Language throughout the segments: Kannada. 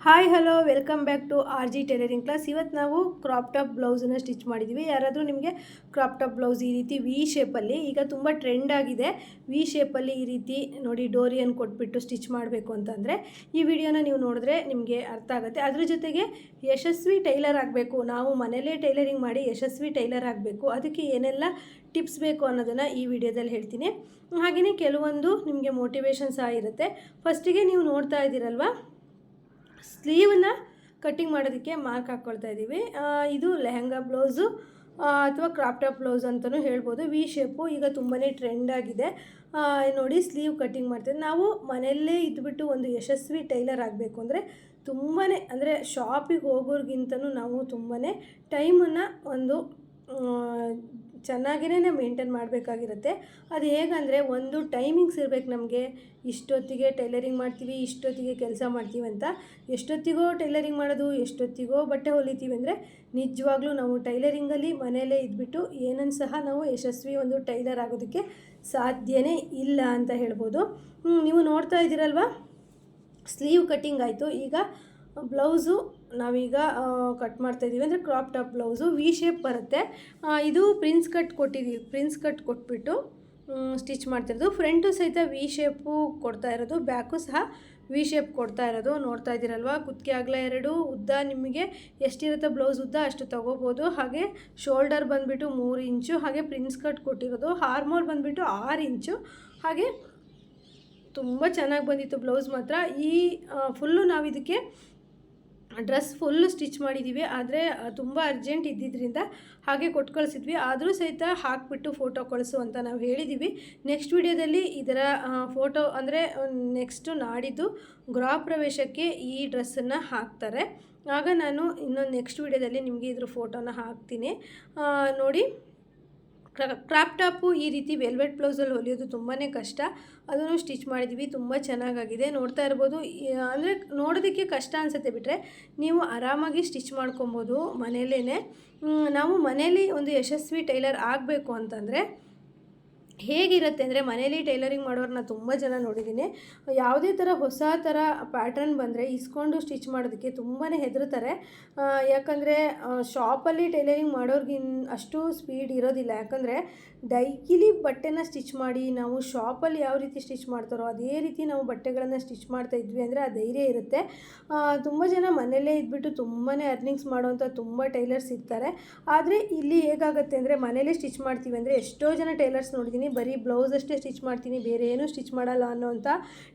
Hi hello welcome back to R G tailoring class ಇವತ್ತು ನಾವು ಕ್ರಾಪ್ ಟಾಪ್ ಬ್ಲೌಸನ್ನು ಸ್ಟಿಚ್ ಮಾಡಿದ್ದೀವಿ ಯಾರಾದರೂ ನಿಮಗೆ ಕ್ರಾಪ್ ಟಾಪ್ ಬ್ಲೌಸ್ ಈ ರೀತಿ ವಿ ಶೇಪಲ್ಲಿ ಈಗ ತುಂಬ ಟ್ರೆಂಡ್ ಆಗಿದೆ. ವಿ ಶೇಪಲ್ಲಿ ಈ ರೀತಿ ನೋಡಿ ಡೋರಿಯನ್ನು ಕೊಟ್ಬಿಟ್ಟು ಸ್ಟಿಚ್ ಮಾಡಬೇಕು ಅಂತಂದರೆ ಈ ವಿಡಿಯೋನ ನೀವು ನೋಡಿದ್ರೆ ನಿಮಗೆ ಅರ್ಥ ಆಗುತ್ತೆ. ಅದ್ರ ಜೊತೆಗೆ ಯಶಸ್ವಿ ಟೈಲರ್ ಆಗಬೇಕು. ನಾವು ಮನೇಲೇ ಟೈಲರಿಂಗ್ ಮಾಡಿ ಯಶಸ್ವಿ ಟೈಲರ್ ಆಗಬೇಕು. ಅದಕ್ಕೆ ಏನೆಲ್ಲ ಟಿಪ್ಸ್ ಬೇಕು ಅನ್ನೋದನ್ನು ಈ ವಿಡಿಯೋದಲ್ಲಿ ಹೇಳ್ತೀನಿ. ಹಾಗೆಯೇ ಕೆಲವೊಂದು ನಿಮಗೆ ಮೋಟಿವೇಶನ್ ಸಹ ಇರುತ್ತೆ ಫಸ್ಟಿಗೆ ನೀವು ನೋಡ್ತಾ ಇದ್ದೀರಲ್ವಾ? ಸ್ಲೀವನ್ನ ಕಟ್ಟಿಂಗ್ ಮಾಡೋದಕ್ಕೆ ಮಾರ್ಕ್ ಹಾಕ್ಕೊಳ್ತಾ ಇದ್ದೀವಿ. ಇದು ಲೆಹಂಗಾ ಬ್ಲೌಸು ಅಥವಾ ಕ್ರಾಪ್ ಟಾಪ್ ಬ್ಲೌಸ್ ಅಂತಲೂ ಹೇಳ್ಬೋದು. ವಿ ಶೇಪು ಈಗ ತುಂಬಾ ಟ್ರೆಂಡ್ ಆಗಿದೆ. ನೋಡಿ, ಸ್ಲೀವ್ ಕಟ್ಟಿಂಗ್ ಮಾಡ್ತೀವಿ. ನಾವು ಮನೆಯಲ್ಲೇ ಇದ್ಬಿಟ್ಟು ಒಂದು ಯಶಸ್ವಿ ಟೈಲರ್ ಆಗಬೇಕು ಅಂದರೆ ತುಂಬಾ ಅಂದರೆ ಶಾಪಿಗೆ ಹೋಗೋರ್ಗಿಂತಲೂ ನಾವು ತುಂಬಾ ಟೈಮನ್ನು ಒಂದು ಚೆನ್ನಾಗಿಯೇ ಮೇಂಟೈನ್ ಮಾಡಬೇಕಾಗಿರುತ್ತೆ. ಅದು ಹೇಗಂದರೆ ಒಂದು ಟೈಮಿಂಗ್ಸ್ ಇರಬೇಕು ನಮಗೆ. ಇಷ್ಟೊತ್ತಿಗೆ ಟೈಲರಿಂಗ್ ಮಾಡ್ತೀವಿ, ಇಷ್ಟೊತ್ತಿಗೆ ಕೆಲಸ ಮಾಡ್ತೀವಿ ಅಂತ. ಎಷ್ಟೊತ್ತಿಗೋ ಟೈಲರಿಂಗ್ ಮಾಡೋದು, ಎಷ್ಟೊತ್ತಿಗೋ ಬಟ್ಟೆ ಹೊಲಿತೀವಿ ಅಂದರೆ ನಿಜವಾಗ್ಲೂ ನಾವು ಟೈಲರಿಂಗಲ್ಲಿ ಮನೆಯಲ್ಲೇ ಇದ್ಬಿಟ್ಟು ಏನನ್ನು ಸಹ ನಾವು ಯಶಸ್ವಿ ಒಂದು ಟೈಲರ್ ಆಗೋದಕ್ಕೆ ಸಾಧ್ಯನೇ ಇಲ್ಲ ಅಂತ ಹೇಳ್ಬೋದು. ನೀವು ನೋಡ್ತಾ ಇದ್ದೀರಲ್ವ? ಸ್ಲೀವ್ ಕಟ್ಟಿಂಗ್ ಆಯಿತು. ಈಗ ಬ್ಲೌಸು ನಾವೀಗ ಕಟ್ ಮಾಡ್ತಾ ಇದ್ದೀವಿ ಅಂದರೆ crop top blouse V shape ಬರುತ್ತೆ. ಇದು ಪ್ರಿನ್ಸ್ ಕಟ್ ಕೊಟ್ಟಿದ್ದೀವಿ ಪ್ರಿನ್ಸ್ ಕಟ್ ಕೊಟ್ಬಿಟ್ಟು ಸ್ಟಿಚ್ ಮಾಡ್ತಿರೋದು ಫ್ರಂಟು ಸಹಿತ ವಿ ಶೇಪು ಕೊಡ್ತಾ ಇರೋದು. ಬ್ಯಾಕು ಸಹ ವಿ ಶೇಪ್ ಕೊಡ್ತಾ ಇರೋದು. ನೋಡ್ತಾ ಇದ್ದೀರಲ್ವ? ಕುತ್ತಿಗೆ ಅಗಲ ಎರಡು. ಉದ್ದ ನಿಮಗೆ ಎಷ್ಟಿರುತ್ತೆ ಬ್ಲೌಸ್ ಉದ್ದ ಅಷ್ಟು ತೊಗೋಬೋದು. ಹಾಗೆ ಶೋಲ್ಡರ್ ಬಂದುಬಿಟ್ಟು ಮೂರು ಇಂಚು, ಹಾಗೆ ಪ್ರಿನ್ಸ್ ಕಟ್ ಕೊಟ್ಟಿರೋದು. ಹಾರ್ಮೋಲ್ ಬಂದುಬಿಟ್ಟು ಆರು ಇಂಚು. ಹಾಗೆ ತುಂಬ ಚೆನ್ನಾಗಿ ಬಂದಿತ್ತು ಬ್ಲೌಸ್ ಮಾತ್ರ. ಈ ಫುಲ್ಲು ನಾವು ಇದಕ್ಕೆ ಡ್ರೆಸ್ ಫುಲ್ಲು ಸ್ಟಿಚ್ ಮಾಡಿದ್ದೀವಿ ಆದರೆ ತುಂಬ ಅರ್ಜೆಂಟ್ ಇದ್ದಿದ್ದರಿಂದ ಹಾಗೆ ಕೊಟ್ಟು ಕಳಿಸಿದ್ವಿ ಆದರೂ ಸಹಿತ ಹಾಕಿಬಿಟ್ಟು ಫೋಟೋ ಕಳಿಸು ಅಂತ ನಾವು ಹೇಳಿದ್ದೀವಿ ನೆಕ್ಸ್ಟ್ ವಿಡಿಯೋದಲ್ಲಿ ಇದರ ಫೋಟೋ ಅಂದರೆ ನೆಕ್ಸ್ಟು ನಾಡಿದ್ದು ಗೃಹ ಪ್ರವೇಶಕ್ಕೆ ಈ ಡ್ರೆಸ್ಸನ್ನು ಹಾಕ್ತಾರೆ. ಆಗ ನಾನು ಇನ್ನೊಂದು ನೆಕ್ಸ್ಟ್ ವಿಡಿಯೋದಲ್ಲಿ ನಿಮಗೆ ಇದ್ರ ಫೋಟೋನ ಹಾಕ್ತೀನಿ. ನೋಡಿ. ಕ್ರಾಪ್ ಟಾಪು ಈ ರೀತಿ ವೆಲ್ವೆಟ್ ಬ್ಲೌಸಲ್ಲಿ ಹೊಲಿಯೋದು ತುಂಬಾ ಕಷ್ಟ. ಅದನ್ನು ಸ್ಟಿಚ್ ಮಾಡಿದ್ವಿ ತುಂಬ ಚೆನ್ನಾಗಾಗಿದೆ. ನೋಡ್ತಾ ಇರ್ಬೋದು. ಅಂದರೆ ನೋಡೋದಕ್ಕೆ ಕಷ್ಟ ಅನಿಸುತ್ತೆ ಬಿಟ್ಟರೆ ನೀವು ಆರಾಮಾಗಿ ಸ್ಟಿಚ್ ಮಾಡ್ಕೊಬೋದು ಮನೆಯಲ್ಲೇ ನಾವು ಮನೇಲಿ ಒಂದು ಯಶಸ್ವಿ ಟೈಲರ್ ಆಗಬೇಕು ಅಂತಂದರೆ ಹೇಗಿರುತ್ತೆ ಅಂದರೆ ಮನೇಲಿ ಟೈಲರಿಂಗ್ ಮಾಡೋರನ್ನ ತುಂಬ ಜನ ನೋಡಿದ್ದೀನಿ. ಯಾವುದೇ ಥರ ಹೊಸ ಥರ ಪ್ಯಾಟರ್ನ್ ಬಂದರೆ ಇಸ್ಕೊಂಡು ಸ್ಟಿಚ್ ಮಾಡೋದಕ್ಕೆ ತುಂಬಾ ಹೆದರ್ತಾರೆ. ಯಾಕಂದರೆ ಶಾಪಲ್ಲಿ ಟೈಲರಿಂಗ್ ಮಾಡೋರ್ಗಿನ್ ಅಷ್ಟು ಸ್ಪೀಡ್ ಇರೋದಿಲ್ಲ. ಯಾಕಂದರೆ, ಡೈಲಿ ಬಟ್ಟೆನ ಸ್ಟಿಚ್ ಮಾಡಿ ನಾವು ಶಾಪಲ್ಲಿ ಯಾವ ರೀತಿ ಸ್ಟಿಚ್ ಮಾಡ್ತಾರೋ ಅದೇ ರೀತಿ ನಾವು ಬಟ್ಟೆಗಳನ್ನು ಸ್ಟಿಚ್ ಮಾಡ್ತಾ ಇದ್ವಿ ಅಂದರೆ ಆ ಧೈರ್ಯ ಇರುತ್ತೆ. ತುಂಬ ಜನ ಮನೆಯಲ್ಲೇ ಇದ್ಬಿಟ್ಟು ತುಂಬಾ ಅರ್ನಿಂಗ್ಸ್ ಮಾಡೋವಂಥ ತುಂಬ ಟೈಲರ್ಸ್ ಇರ್ತಾರೆ. ಆದರೆ ಇಲ್ಲಿ ಹೇಗಾಗುತ್ತೆ ಅಂದರೆ ಮನೇಲೇ ಸ್ಟಿಚ್ ಮಾಡ್ತೀವಿ ಅಂದರೆ ಎಷ್ಟೋ ಜನ ಟೈಲರ್ಸ್ ನೋಡಿದ್ದೀನಿ ಬರೀ ಬ್ಲೌಸ್ ಅಷ್ಟೇ ಸ್ಟಿಚ್ ಮಾಡ್ತೀನಿ, ಬೇರೆ ಏನೂ ಸ್ಟಿಚ್ ಮಾಡಲ್ಲ ಅನ್ನೋವಂಥ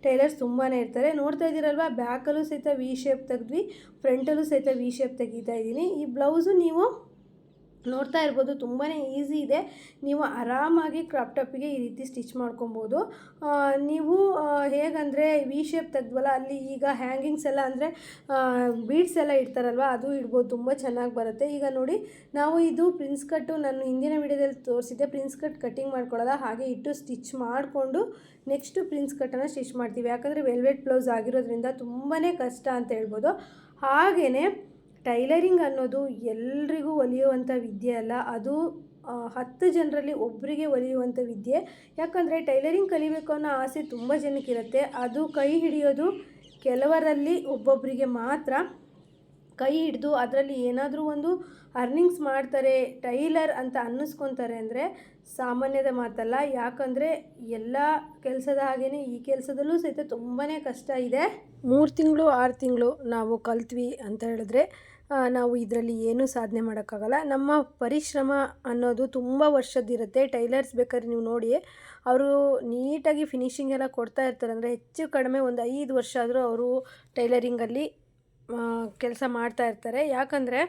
ಟೈಲರ್ಸ್ ತುಂಬಾ ಇರ್ತಾರೆ. ನೋಡ್ತಾ ಇದ್ದೀರಲ್ವ, ಬ್ಯಾಕಲ್ಲೂ ಸಹಿತ ವಿ ಶೇಪ್ ತೆಗೆದ್ವಿ ಫ್ರಂಟಲ್ಲೂ ಸಹಿತ ವಿ ಶೇಪ್ ತೆಗೀತಾ ಇದ್ದೀನಿ. ಈ ಬ್ಲೌಸು ನೀವು ನೋಡ್ತಾ ಇರ್ಬೋದು ತುಂಬಾ ಈಸಿ ಇದೆ. ನೀವು ಆರಾಮಾಗಿ ಕ್ರಾಪ್ ಟಾಪಿಗೆ ಈ ರೀತಿ ಸ್ಟಿಚ್ ಮಾಡ್ಕೊಬೋದು. ನೀವು ಹೇಗಂದರೆ ವಿ ಶೇಪ್ ತೆಗ್ದ್ವಲ್ಲ, ಅಲ್ಲಿ ಈಗ ಹ್ಯಾಂಗಿಂಗ್ಸ್ ಎಲ್ಲ ಅಂದರೆ ಬೀಡ್ಸ್ ಎಲ್ಲ ಇಡ್ತಾರಲ್ವ, ಅದು ಇಡ್ಬೋದು, ತುಂಬ ಚೆನ್ನಾಗಿ ಬರುತ್ತೆ. ಈಗ ನೋಡಿ, ನಾವು ಇದು ಪ್ರಿನ್ಸ್ ಕಟ್ಟು ನಾನು ಹಿಂದಿನ ವಿಡಿಯೋದಲ್ಲಿ ತೋರಿಸಿದ್ದೆ, ಪ್ರಿನ್ಸ್ ಕಟ್ ಕಟ್ಟಿಂಗ್ ಮಾಡ್ಕೊಳ್ಳೋಲ್ಲ ಹಾಗೆ ಇಟ್ಟು ಸ್ಟಿಚ್ ಮಾಡಿಕೊಂಡು ನೆಕ್ಸ್ಟು ಪ್ರಿನ್ಸ್ ಕಟ್ಟನ್ನು ಸ್ಟಿಚ್ ಮಾಡ್ತೀವಿ. ಯಾಕಂದರೆ ವೆಲ್ವೆಟ್ ಬ್ಲೌಸ್ ಆಗಿರೋದ್ರಿಂದ ತುಂಬಾ ಕಷ್ಟ ಅಂತ ಹೇಳ್ಬೋದು. ಹಾಗೆಯೇ ಟೈಲರಿಂಗ್ ಅನ್ನೋದು ಎಲ್ರಿಗೂ ಒಲಿಯುವಂಥ ವಿದ್ಯೆ ಅಲ್ಲ. ಅದು ಹತ್ತು ಜನರಲ್ಲಿ ಒಬ್ಬರಿಗೆ ಒಲಿಯುವಂಥ ವಿದ್ಯೆ. ಯಾಕಂದರೆ ಟೈಲರಿಂಗ್ ಕಲಿಬೇಕು ಅನ್ನೋ ಆಸೆ ತುಂಬ ಜನಕ್ಕಿರುತ್ತೆ ಅದು ಕೈ ಹಿಡಿಯೋದು ಕೆಲವರಲ್ಲಿ ಒಬ್ಬೊಬ್ಬರಿಗೆ ಮಾತ್ರ. ಕೈ ಹಿಡಿದು ಅದರಲ್ಲಿ ಏನಾದರೂ ಒಂದು ಅರ್ನಿಂಗ್ಸ್ ಮಾಡ್ತಾರೆ, ಟೈಲರ್ ಅಂತ ಅನ್ನಿಸ್ಕೊತಾರೆ ಅಂದರೆ ಸಾಮಾನ್ಯದ ಮಾತಲ್ಲ. ಯಾಕಂದರೆ ಎಲ್ಲ ಕೆಲಸದ ಹಾಗೆಯೇ ಈ ಕೆಲಸದಲ್ಲೂ ಸಹಿತ ತುಂಬಾ ಕಷ್ಟ ಇದೆ. ಮೂರು ತಿಂಗಳು, ಆರು ತಿಂಗಳು ನಾವು ಕಲ್ತ್ವಿ ಅಂತ ಹೇಳಿದ್ರೆ ನಾವು ಇದರಲ್ಲಿ ಏನೂ ಸಾಧನೆ ಮಾಡೋಕ್ಕಾಗಲ್ಲ. ನಮ್ಮ ಪರಿಶ್ರಮ ಅನ್ನೋದು ತುಂಬ ವರ್ಷದ್ದಿರುತ್ತೆ. ಟೈಲರ್ಸ್ ಬೇಕಾದ್ರೆ ನೀವು ನೋಡಿ, ಅವರು ನೀಟಾಗಿ ಫಿನಿಷಿಂಗ್ ಎಲ್ಲ ಕೊಡ್ತಾ ಇರ್ತಾರೆ. ಅಂದರೆ ಹೆಚ್ಚು ಕಡಿಮೆ ಒಂದು ಐದು ವರ್ಷ ಆದರೂ ಅವರು ಟೈಲರಿಂಗಲ್ಲಿ ಕೆಲಸ ಮಾಡ್ತಾ ಇರ್ತಾರೆ. ಯಾಕಂದರೆ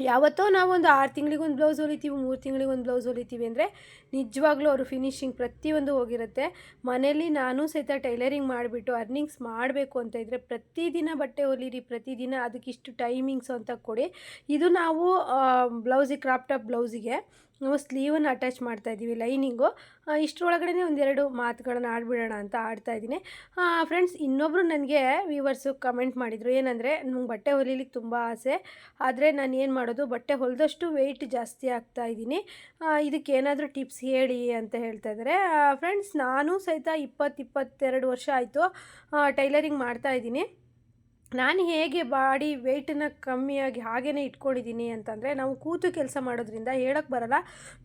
ಯಾವತ್ತೋ ನಾವೊಂದು ಆರು ತಿಂಗಳಿಗೊಂದು ಬ್ಲೌಸ್ ಹೊಲಿತೀವಿ, ಮೂರು ತಿಂಗಳಿಗೊಂದು ಬ್ಲೌಸ್ ಹೊಲಿತೀವಿ ಅಂದರೆ ನಿಜವಾಗ್ಲೂ ಅವರು ಫಿನಿಶಿಂಗ್ ಪ್ರತಿಯೊಂದು ಹೋಗಿರುತ್ತೆ. ಮನೇಲಿ ನಾನು ಸಹಿತ ಟೈಲರಿಂಗ್ ಮಾಡಿಬಿಟ್ಟು ಅರ್ನಿಂಗ್ಸ್ ಮಾಡಬೇಕು ಅಂತ ಇದ್ದರೆ ಪ್ರತಿದಿನ ಬಟ್ಟೆ ಹೊಲಿರಿ, ಪ್ರತಿದಿನ ಅದಕ್ಕಿಷ್ಟು ಟೈಮಿಂಗ್ಸ್ ಅಂತ ಕೊಡಿ. ಇದು ನಾವು ಬ್ಲೌಸಿಗೆ ಕ್ರಾಪ್ ಟಾಪ್ ಬ್ಲೌಸಿಗೆ ನಾವು ಸ್ಲೀವನ್ನು ಅಟ್ಯಾಚ್ ಮಾಡ್ತಾ ಇದ್ದೀವಿ ಲೈನಿಂಗು ಇಷ್ಟರೊಳಗಡೆ ಒಂದೆರಡು ಮಾತುಗಳನ್ನು ಆಡ್ಬಿಡೋಣ ಅಂತ ಆಡ್ತಾ ಇದ್ದೀನಿ. ಫ್ರೆಂಡ್ಸ್ ಇನ್ನೊಬ್ಬರು ನನಗೆ ವ್ಯೂವರ್ಸು ಕಮೆಂಟ್ ಮಾಡಿದರು. ಏನಂದರೆ, ನಂಗೆ ಬಟ್ಟೆ ಹೊಲಿಲಿಕ್ಕೆ ತುಂಬ ಆಸೆ. ಆದರೆ ನಾನು ಏನು ಮಾಡೋದು? ಬಟ್ಟೆ ಹೊಲಿದಷ್ಟು ವೆಯ್ಟ್ ಜಾಸ್ತಿ ಆಗ್ತಾ ಇದ್ದೀನಿ. ಇದಕ್ಕೆ ಏನಾದರೂ ಟಿಪ್ಸ್ ಹೇಳಿ ಅಂತ ಹೇಳ್ತಾ ಇದ್ದಾರೆ. ಫ್ರೆಂಡ್ಸ್ ನಾನು ಸಹಿತ ಇಪ್ಪತ್ತು ಇಪ್ಪತ್ತೆರಡು ವರ್ಷ ಆಯಿತು ಟೈಲರಿಂಗ್ ಮಾಡ್ತಾ ಇದ್ದೀನಿ. ನಾನು ಹೇಗೆ ಬಾಡಿ ವೆಯ್ಟನ್ನು ಕಮ್ಮಿಯಾಗಿ ಹಾಗೇ ಇಟ್ಕೊಂಡಿದ್ದೀನಿ ಅಂತಂದರೆ, ನಾವು ಕೂತು ಕೆಲಸ ಮಾಡೋದ್ರಿಂದ ಹೇಳೋಕ್ಕೆ ಬರಲ್ಲ.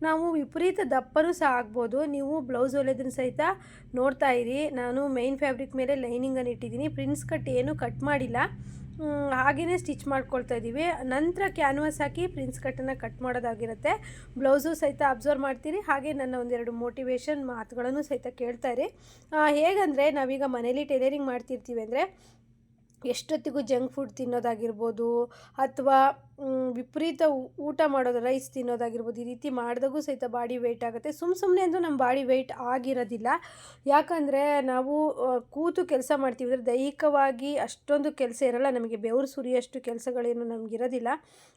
ನಾವು ವಿಪರೀತ ದಪ್ಪನೂ ಸಹ ಆಗ್ಬೋದು. ನೀವು ಬ್ಲೌಸ್ ಹೊಲಿಯೋದನ್ನ ಸಹಿತ ನೋಡ್ತಾ ಇರಿ. ನಾನು ಮೈನ್ ಫ್ಯಾಬ್ರಿಕ್ ಮೇಲೆ ಲೈನಿಂಗನ್ನು ಇಟ್ಟಿದ್ದೀನಿ. ಪ್ರಿನ್ಸ್ ಕಟ್ ಏನು ಕಟ್ ಮಾಡಿಲ್ಲ. ಹಾಗೆಯೇ ಸ್ಟಿಚ್ ಮಾಡ್ಕೊಳ್ತಾ ಇದ್ದೀವಿ. ನಂತರ ಕ್ಯಾನ್ವಾಸ್ ಹಾಕಿ ಪ್ರಿನ್ಸ್ ಕಟ್ಟನ್ನು ಕಟ್ ಮಾಡೋದಾಗಿರುತ್ತೆ. ಬ್ಲೌಸು ಸಹಿತ ಅಬ್ಸರ್ವ್ ಮಾಡ್ತೀರಿ. ಹಾಗೆ ನನ್ನ ಒಂದೆರಡು ಮೋಟಿವೇಶನ್ ಮಾತುಗಳನ್ನು ಸಹಿತ ಕೇಳ್ತಾ ಇರಿ. ಹೇಗಂದರೆ, ನಾವೀಗ ಮನೇಲಿ ಟೈಲರಿಂಗ್ ಮಾಡ್ತಿರ್ತೀವಿ ಅಂದರೆ ಎಷ್ಟೊತ್ತಿಗೂ ಜಂಕ್ ಫುಡ್ ತಿನ್ನೋದಾಗಿರ್ಬೋದು ಅಥವಾ ವಿಪರೀತ ಊಟ ಮಾಡೋದು, ರೈಸ್ ತಿನ್ನೋದಾಗಿರ್ಬೋದು, ಈ ರೀತಿ ಮಾಡಿದಾಗೂ ಸಹಿತ ಬಾಡಿ ವೆಯ್ಟ್ ಆಗುತ್ತೆ. ಸುಮ್ಮ ಸುಮ್ಮನೆ ಅಂದರೂ ನಮ್ಮ ಬಾಡಿ ವೆಯ್ಟ್ ಆಗಿರೋದಿಲ್ಲ. ಯಾಕಂದರೆ ನಾವು ಕೂತು ಕೆಲಸ ಮಾಡ್ತೀವಿ ಅಂದರೆ ದೈಹಿಕವಾಗಿ ಅಷ್ಟೊಂದು ಕೆಲಸ ಇರಲ್ಲ. ನಮಗೆ ಬೆವರು ಸುರಿಯಷ್ಟು ಕೆಲಸಗಳೇನು ನಮಗಿರೋದಿಲ್ಲ.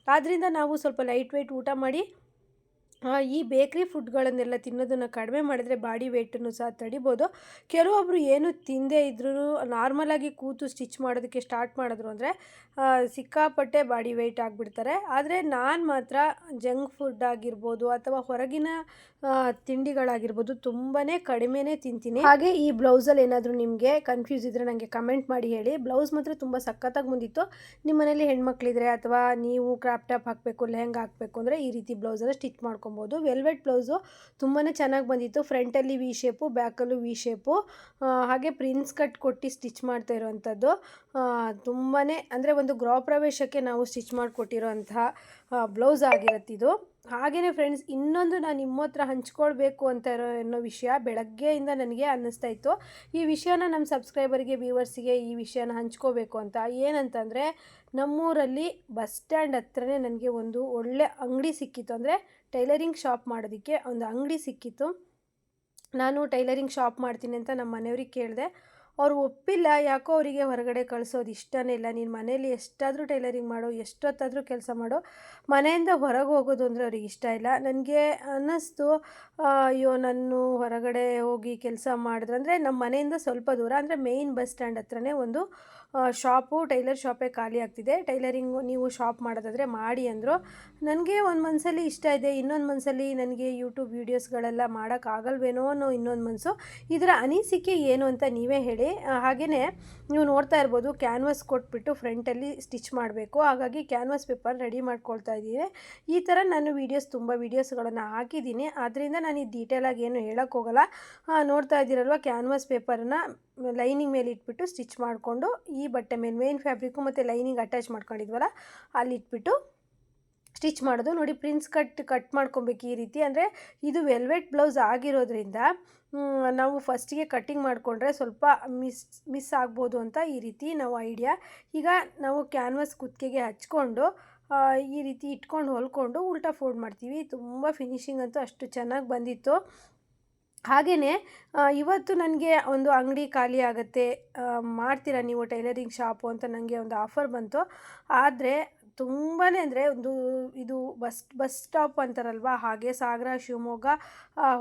ಆದ್ದರಿಂದ ನಾವು ಸ್ವಲ್ಪ ಲೈಟ್ ವೆಯ್ಟ್ ಊಟ ಮಾಡಿ ಈ ಬೇಕ್ರಿ ಫುಡ್ಗಳನ್ನೆಲ್ಲ ತಿನ್ನೋದನ್ನು ಕಡಿಮೆ ಮಾಡಿದ್ರೆ ಬಾಡಿ ವೆಯ್ಟನ್ನು ಸಹ ತಡಿಬೋದು. ಕೆಲವೊಬ್ಬರು ಏನು ತಿಂದೇ ಇದ್ರೂ ನಾರ್ಮಲಾಗಿ ಕೂತು ಸ್ಟಿಚ್ ಮಾಡೋದಕ್ಕೆ ಸ್ಟಾರ್ಟ್ ಮಾಡಿದ್ರು ಅಂದರೆ ಸಿಕ್ಕಾಪಟ್ಟೆ ಬಾಡಿ ವೆಯ್ಟ್ ಆಗಿಬಿಡ್ತಾರೆ. ಆದರೆ ನಾನು ಮಾತ್ರ ಜಂಕ್ ಫುಡ್ ಆಗಿರ್ಬೋದು ಅಥವಾ ಹೊರಗಿನ ತಿಂಡಿಗಳಾಗಿರ್ಬೋದು ತುಂಬಾ ಕಡಿಮೆನೇ ತಿಂತೀನಿ. ಹಾಗೆ ಈ ಬ್ಲೌಸಲ್ಲಿ ಏನಾದರೂ ನಿಮಗೆ ಕನ್ಫ್ಯೂಸ್ ಇದ್ದರೆ ನನಗೆ ಕಮೆಂಟ್ ಮಾಡಿ ಹೇಳಿ. ಬ್ಲೌಸ್ ಮಾತ್ರ ತುಂಬ ಸಖತ್ತಾಗಿ ಬಂದಿತ್ತು. ನಿಮ್ಮ ಮನೇಲಿ ಹೆಣ್ಮಕ್ಳಿದ್ರೆ ಅಥವಾ ನೀವು ಕ್ರಾಪ್ ಟಾಪ್ ಹಾಕಬೇಕು, ಲೆಹಂಗಾ ಹಾಕಬೇಕು ಅಂದರೆ ಈ ರೀತಿ ಬ್ಲೌಸನ್ನು ಸ್ಟಿಚ್ ಮಾಡ್ಕೊಬೋದು ವೆಲ್ವೆಟ್ ಬ್ಲೌಸು ತುಂಬಾ ಚೆನ್ನಾಗಿ ಬಂದಿತ್ತು. ಫ್ರಂಟಲ್ಲಿ ವಿ ಶೇಪು ಬ್ಯಾಕಲ್ಲೂ ವಿ ಶೇಪು ಹಾಗೆ ಪ್ರಿನ್ಸ್ ಕಟ್ ಕೊಟ್ಟು ಸ್ಟಿಚ್ ಮಾಡ್ತಾ ಇರೋವಂಥದ್ದು ತುಂಬಾ ಅಂದರೆ ಒಂದು ಗೃಹ ಪ್ರವೇಶಕ್ಕೆ ನಾವು ಸ್ಟಿಚ್ ಮಾಡಿಕೊಟ್ಟಿರೋಂತಹ ಬ್ಲೌಸ್ ಆಗಿರತ್ತಿದು ಹಾಗೆಯೇ ಫ್ರೆಂಡ್ಸ್ ಇನ್ನೊಂದು ನಾನು ನಿಮ್ಮ ಹತ್ರ ಹಂಚ್ಕೊಳ್ಬೇಕು ಅಂತ ಇರೋ, ಅನ್ನೋ ವಿಷಯ ಬೆಳಗ್ಗೆಯಿಂದ ನನಗೆ ಅನ್ನಿಸ್ತಾ ಇತ್ತು. ಈ ವಿಷಯನ ನಮ್ಮ ಸಬ್ಸ್ಕ್ರೈಬರ್ಗೆ, ವ್ಯೂವರ್ಸಿಗೆ ಈ ವಿಷಯನ ಹಂಚ್ಕೋಬೇಕು ಅಂತ. ಏನಂತಂದರೆ, ನಮ್ಮೂರಲ್ಲಿ ಬಸ್ ಸ್ಟ್ಯಾಂಡ್ ಹತ್ರನೇ ನನಗೆ ಒಂದು ಒಳ್ಳೆ ಅಂಗಡಿ ಸಿಕ್ಕಿತ್ತು. ಅಂದರೆ ಟೈಲರಿಂಗ್ ಶಾಪ್ ಮಾಡೋದಕ್ಕೆ ಒಂದು ಅಂಗಡಿ ಸಿಕ್ಕಿತ್ತು. ನಾನು ಟೈಲರಿಂಗ್ ಶಾಪ್ ಮಾಡ್ತೀನಿ ಅಂತ ನಮ್ಮ ಮನೆಯವ್ರಿಗೆ ಕೇಳಿದೆ. ಅವ್ರು ಒಪ್ಪಿಲ್ಲ, ಯಾಕೋ ಅವರಿಗೆ ಹೊರಗಡೆ ಕಳಿಸೋದು ಇಷ್ಟನೇ ಇಲ್ಲ. ನೀನು ಮನೇಲಿ ಎಷ್ಟಾದರೂ ಟೈಲರಿಂಗ್ ಮಾಡು, ಎಷ್ಟೊತ್ತಾದರೂ ಕೆಲಸ ಮಾಡು, ಮನೆಯಿಂದ ಹೊರಗೆ ಹೋಗೋದು ಅಂದರೆ ಅವ್ರಿಗೆ ಇಷ್ಟ ಇಲ್ಲ. ನನಗೆ ಅನ್ನಿಸ್ತು, ಅಯ್ಯೋ ನಾನು ಹೊರಗಡೆ ಹೋಗಿ ಕೆಲಸ ಮಾಡಿದ್ರೆ, ಅಂದರೆ ನಮ್ಮ ಮನೆಯಿಂದ ಸ್ವಲ್ಪ ದೂರ, ಅಂದರೆ ಮೇಯ್ನ್ ಬಸ್ ಸ್ಟ್ಯಾಂಡ್ ಹತ್ರನೇ ಒಂದು ಶಾಪು ಟೈಲರ್ ಶಾಪೇ ಖಾಲಿ ಆಗ್ತಿದೆ. ಟೈಲರಿಂಗು ನೀವು ಶಾಪ್ ಮಾಡೋದಾದರೆ ಮಾಡಿ ಅಂದರು. ನನಗೆ ಒಂದು ಮನಸ್ಸಲ್ಲಿ ಇಷ್ಟ ಇದೆ. ಇನ್ನೊಂದು ಮನಸ್ಸಲ್ಲಿ ನನಗೆ ಯೂಟ್ಯೂಬ್ ವೀಡಿಯೋಸ್ಗಳೆಲ್ಲ ಮಾಡೋಕ್ಕಾಗಲ್ವೇನೋ ಅನ್ನೋ ಇನ್ನೊಂದು ಮನಸ್ಸು ಇದರ ಅನಿಸಿಕೆ ಏನು ಅಂತ ನೀವೇ ಹೇಳಿ. ಹಾಗೆಯೇ ನೀವು ನೋಡ್ತಾ ಇರ್ಬೋದು, ಕ್ಯಾನ್ವಾಸ್ ಕೊಟ್ಬಿಟ್ಟು ಫ್ರಂಟಲ್ಲಿ ಸ್ಟಿಚ್ ಮಾಡಬೇಕು. ಹಾಗಾಗಿ ಕ್ಯಾನ್ವಾಸ್ ಪೇಪರ್ ರೆಡಿ ಮಾಡ್ಕೊಳ್ತಾ ಇದ್ದೀನಿ. ಈ ಥರ ನಾನು ವೀಡಿಯೋಸ್ ತುಂಬ ವೀಡಿಯೋಸ್ಗಳನ್ನು ಹಾಕಿದ್ದೀನಿ. ಆದ್ದರಿಂದ ನಾನು ಈ ಡೀಟೇಲಾಗಿ ಏನು ಹೇಳೋಕ್ಕೋಗಲ್ಲ ನೋಡ್ತಾ ಇದ್ದೀರಲ್ವ, ಕ್ಯಾನ್ವಾಸ್ ಪೇಪರನ್ನು ಲೈನಿಂಗ್ ಮೇಲೆ ಇಟ್ಬಿಟ್ಟು ಸ್ಟಿಚ್ ಮಾಡಿಕೊಂಡು ಈ ಬಟ್ಟೆ ಮೇಲೆ ಮೇನ್ ಫ್ಯಾಬ್ರಿಕ್ಕು ಮತ್ತು ಲೈನಿಂಗ್ ಅಟ್ಯಾಚ್ ಮಾಡ್ಕೊಂಡಿದ್ವಲ್ಲ, ಅಲ್ಲಿ ಇಟ್ಬಿಟ್ಟು ಸ್ಟಿಚ್ ಮಾಡೋದು. ನೋಡಿ ಪ್ರಿನ್ಸ್ ಕಟ್ ಕಟ್ ಮಾಡ್ಕೊಬೇಕು ಈ ರೀತಿ. ಅಂದರೆ ಇದು ವೆಲ್ವೆಟ್ ಬ್ಲೌಸ್ ಆಗಿರೋದ್ರಿಂದ ನಾವು ಫಸ್ಟಿಗೆ ಕಟ್ಟಿಂಗ್ ಮಾಡಿಕೊಂಡ್ರೆ ಸ್ವಲ್ಪ ಮಿಸ್ ಮಿಸ್ ಆಗ್ಬೋದು ಅಂತ ಈ ರೀತಿ ನಾವು ಐಡಿಯಾ ಈಗ ನಾವು ಕ್ಯಾನ್ವಾಸ್ ಕುತ್ತಿಗೆಗೆ ಹಚ್ಕೊಂಡು ಈ ರೀತಿ ಇಟ್ಕೊಂಡು ಹೊಲ್ಕೊಂಡು ಉಲ್ಟಾ ಫೋಲ್ಡ್ ಮಾಡ್ತೀವಿ. ತುಂಬ ಫಿನಿಶಿಂಗ್ ಅಂತೂ ಅಷ್ಟು ಚೆನ್ನಾಗಿ ಬಂದಿತ್ತು. ಹಾಗೆಯೇ ಇವತ್ತು ನನಗೆ ಒಂದು ಅಂಗಡಿ ಖಾಲಿ ಆಗುತ್ತೆ ಮಾಡ್ತೀರಾ ನೀವು ಟೈಲರಿಂಗ್ ಶಾಪು ಅಂತ ನನಗೆ ಒಂದು ಆಫರ್ ಬಂತು. ಆದರೆ ತುಂಬಾ ಅಂದರೆ ಒಂದು ಇದು ಬಸ್ ಬಸ್ ಸ್ಟಾಪ್ ಅಂತಾರಲ್ವ? ಹಾಗೆ ಸಾಗರ, ಶಿವಮೊಗ್ಗ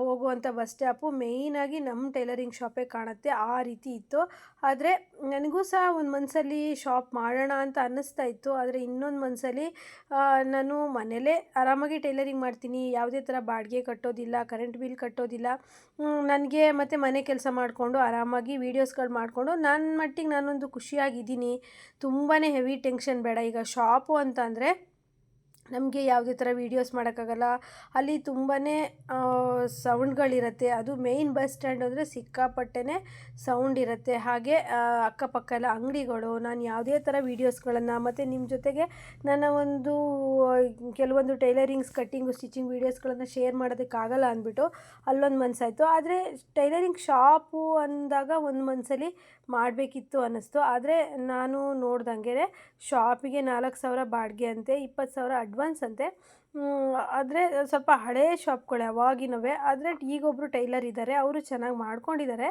ಹೋಗುವಂಥ ಬಸ್ ಸ್ಟಾಪು ಮೇಯ್ನಾಗಿ ನಮ್ಮ ಟೈಲರಿಂಗ್ ಶಾಪೇ ಕಾಣುತ್ತೆ. ಆ ರೀತಿ ಇತ್ತು. ಆದರೆ ನನಗೂ ಸಹ ಒಂದು ಮನಸ್ಸಲ್ಲಿ ಶಾಪ್ ಮಾಡೋಣ ಅಂತ ಅನ್ನಿಸ್ತಾ ಇತ್ತು. ಆದರೆ ಇನ್ನೊಂದು ಮನಸ್ಸಲ್ಲಿ ನಾನು ಮನೇಲೇ ಆರಾಮಾಗಿ ಟೈಲರಿಂಗ್ ಮಾಡ್ತೀನಿ. ಯಾವುದೇ ಥರ ಬಾಡಿಗೆ ಕಟ್ಟೋದಿಲ್ಲ ಕರೆಂಟ್ ಬಿಲ್ ಕಟ್ಟೋದಿಲ್ಲ. ನನಗೆ ಮತ್ತು ಮನೆ ಕೆಲಸ ಮಾಡಿಕೊಂಡು ಆರಾಮಾಗಿ ವೀಡಿಯೋಸ್ಗಳು ಮಾಡಿಕೊಂಡು ನನ್ನ ಮಟ್ಟಿಗೆ ನಾನೊಂದು ಖುಷಿಯಾಗಿದ್ದೀನಿ. ತುಂಬಾ ಹೆವಿ ಟೆನ್ಷನ್ ಬೇಡ. ಈಗ ಶಾಪು ಅಂತ ಅಂದರೆ ನಮಗೆ ಯಾವುದೇ ಥರ ವೀಡಿಯೋಸ್ ಮಾಡೋಕ್ಕಾಗಲ್ಲ. ಅಲ್ಲಿ ತುಂಬಾ ಸೌಂಡ್ಗಳಿರುತ್ತೆ ಅದು ಮೇಯ್ನ್ ಬಸ್ ಸ್ಟ್ಯಾಂಡ್ ಅಂದರೆ ಸಿಕ್ಕಾಪಟ್ಟೆ ಸೌಂಡ್ ಇರುತ್ತೆ. ಹಾಗೆ ಅಕ್ಕಪಕ್ಕ ಎಲ್ಲ ಅಂಗಡಿಗಳು, ನಾನು ಯಾವುದೇ ಥರ ವೀಡಿಯೋಸ್ಗಳನ್ನು ಮತ್ತು ನಿಮ್ಮ ಜೊತೆಗೆ ನನ್ನ ಒಂದು ಕೆಲವೊಂದು ಟೈಲರಿಂಗ್ಸ್ ಕಟ್ಟಿಂಗು ಸ್ಟಿಚಿಂಗ್ ವೀಡಿಯೋಸ್ಗಳನ್ನು ಶೇರ್ ಮಾಡೋದಕ್ಕಾಗಲ್ಲ ಅಂದ್ಬಿಟ್ಟು ಅಲ್ಲೊಂದು ಮನಸ್ಸಾಯಿತು ಆದರೆ ಟೈಲರಿಂಗ್ ಶಾಪು ಅಂದಾಗ ಒಂದು ಮನಸ್ಸಲ್ಲಿ ಮಾಡಬೇಕಿತ್ತು ಅನ್ನಿಸ್ತು ಆದರೆ ನಾನು ನೋಡ್ದಂಗೆ ಶಾಪಿಗೆ ನಾಲ್ಕು ಸಾವಿರ ಬಾಡಿಗೆ ಅಂತೆ, ಇಪ್ಪತ್ತು ಸಾವಿರ ಅಡ್ವಾನ್ಸ್ ಅಂತೆ. ಆದರೆ ಸ್ವಲ್ಪ ಹಳೇ ಶಾಪ್ಗಳು ಯಾವಾಗಿನವೇ ಆದರೆ ಈಗೊಬ್ಬರು ಟೈಲರ್ ಇದ್ದಾರೆ ಅವರು ಚೆನ್ನಾಗಿ ಮಾಡ್ಕೊಂಡಿದ್ದಾರೆ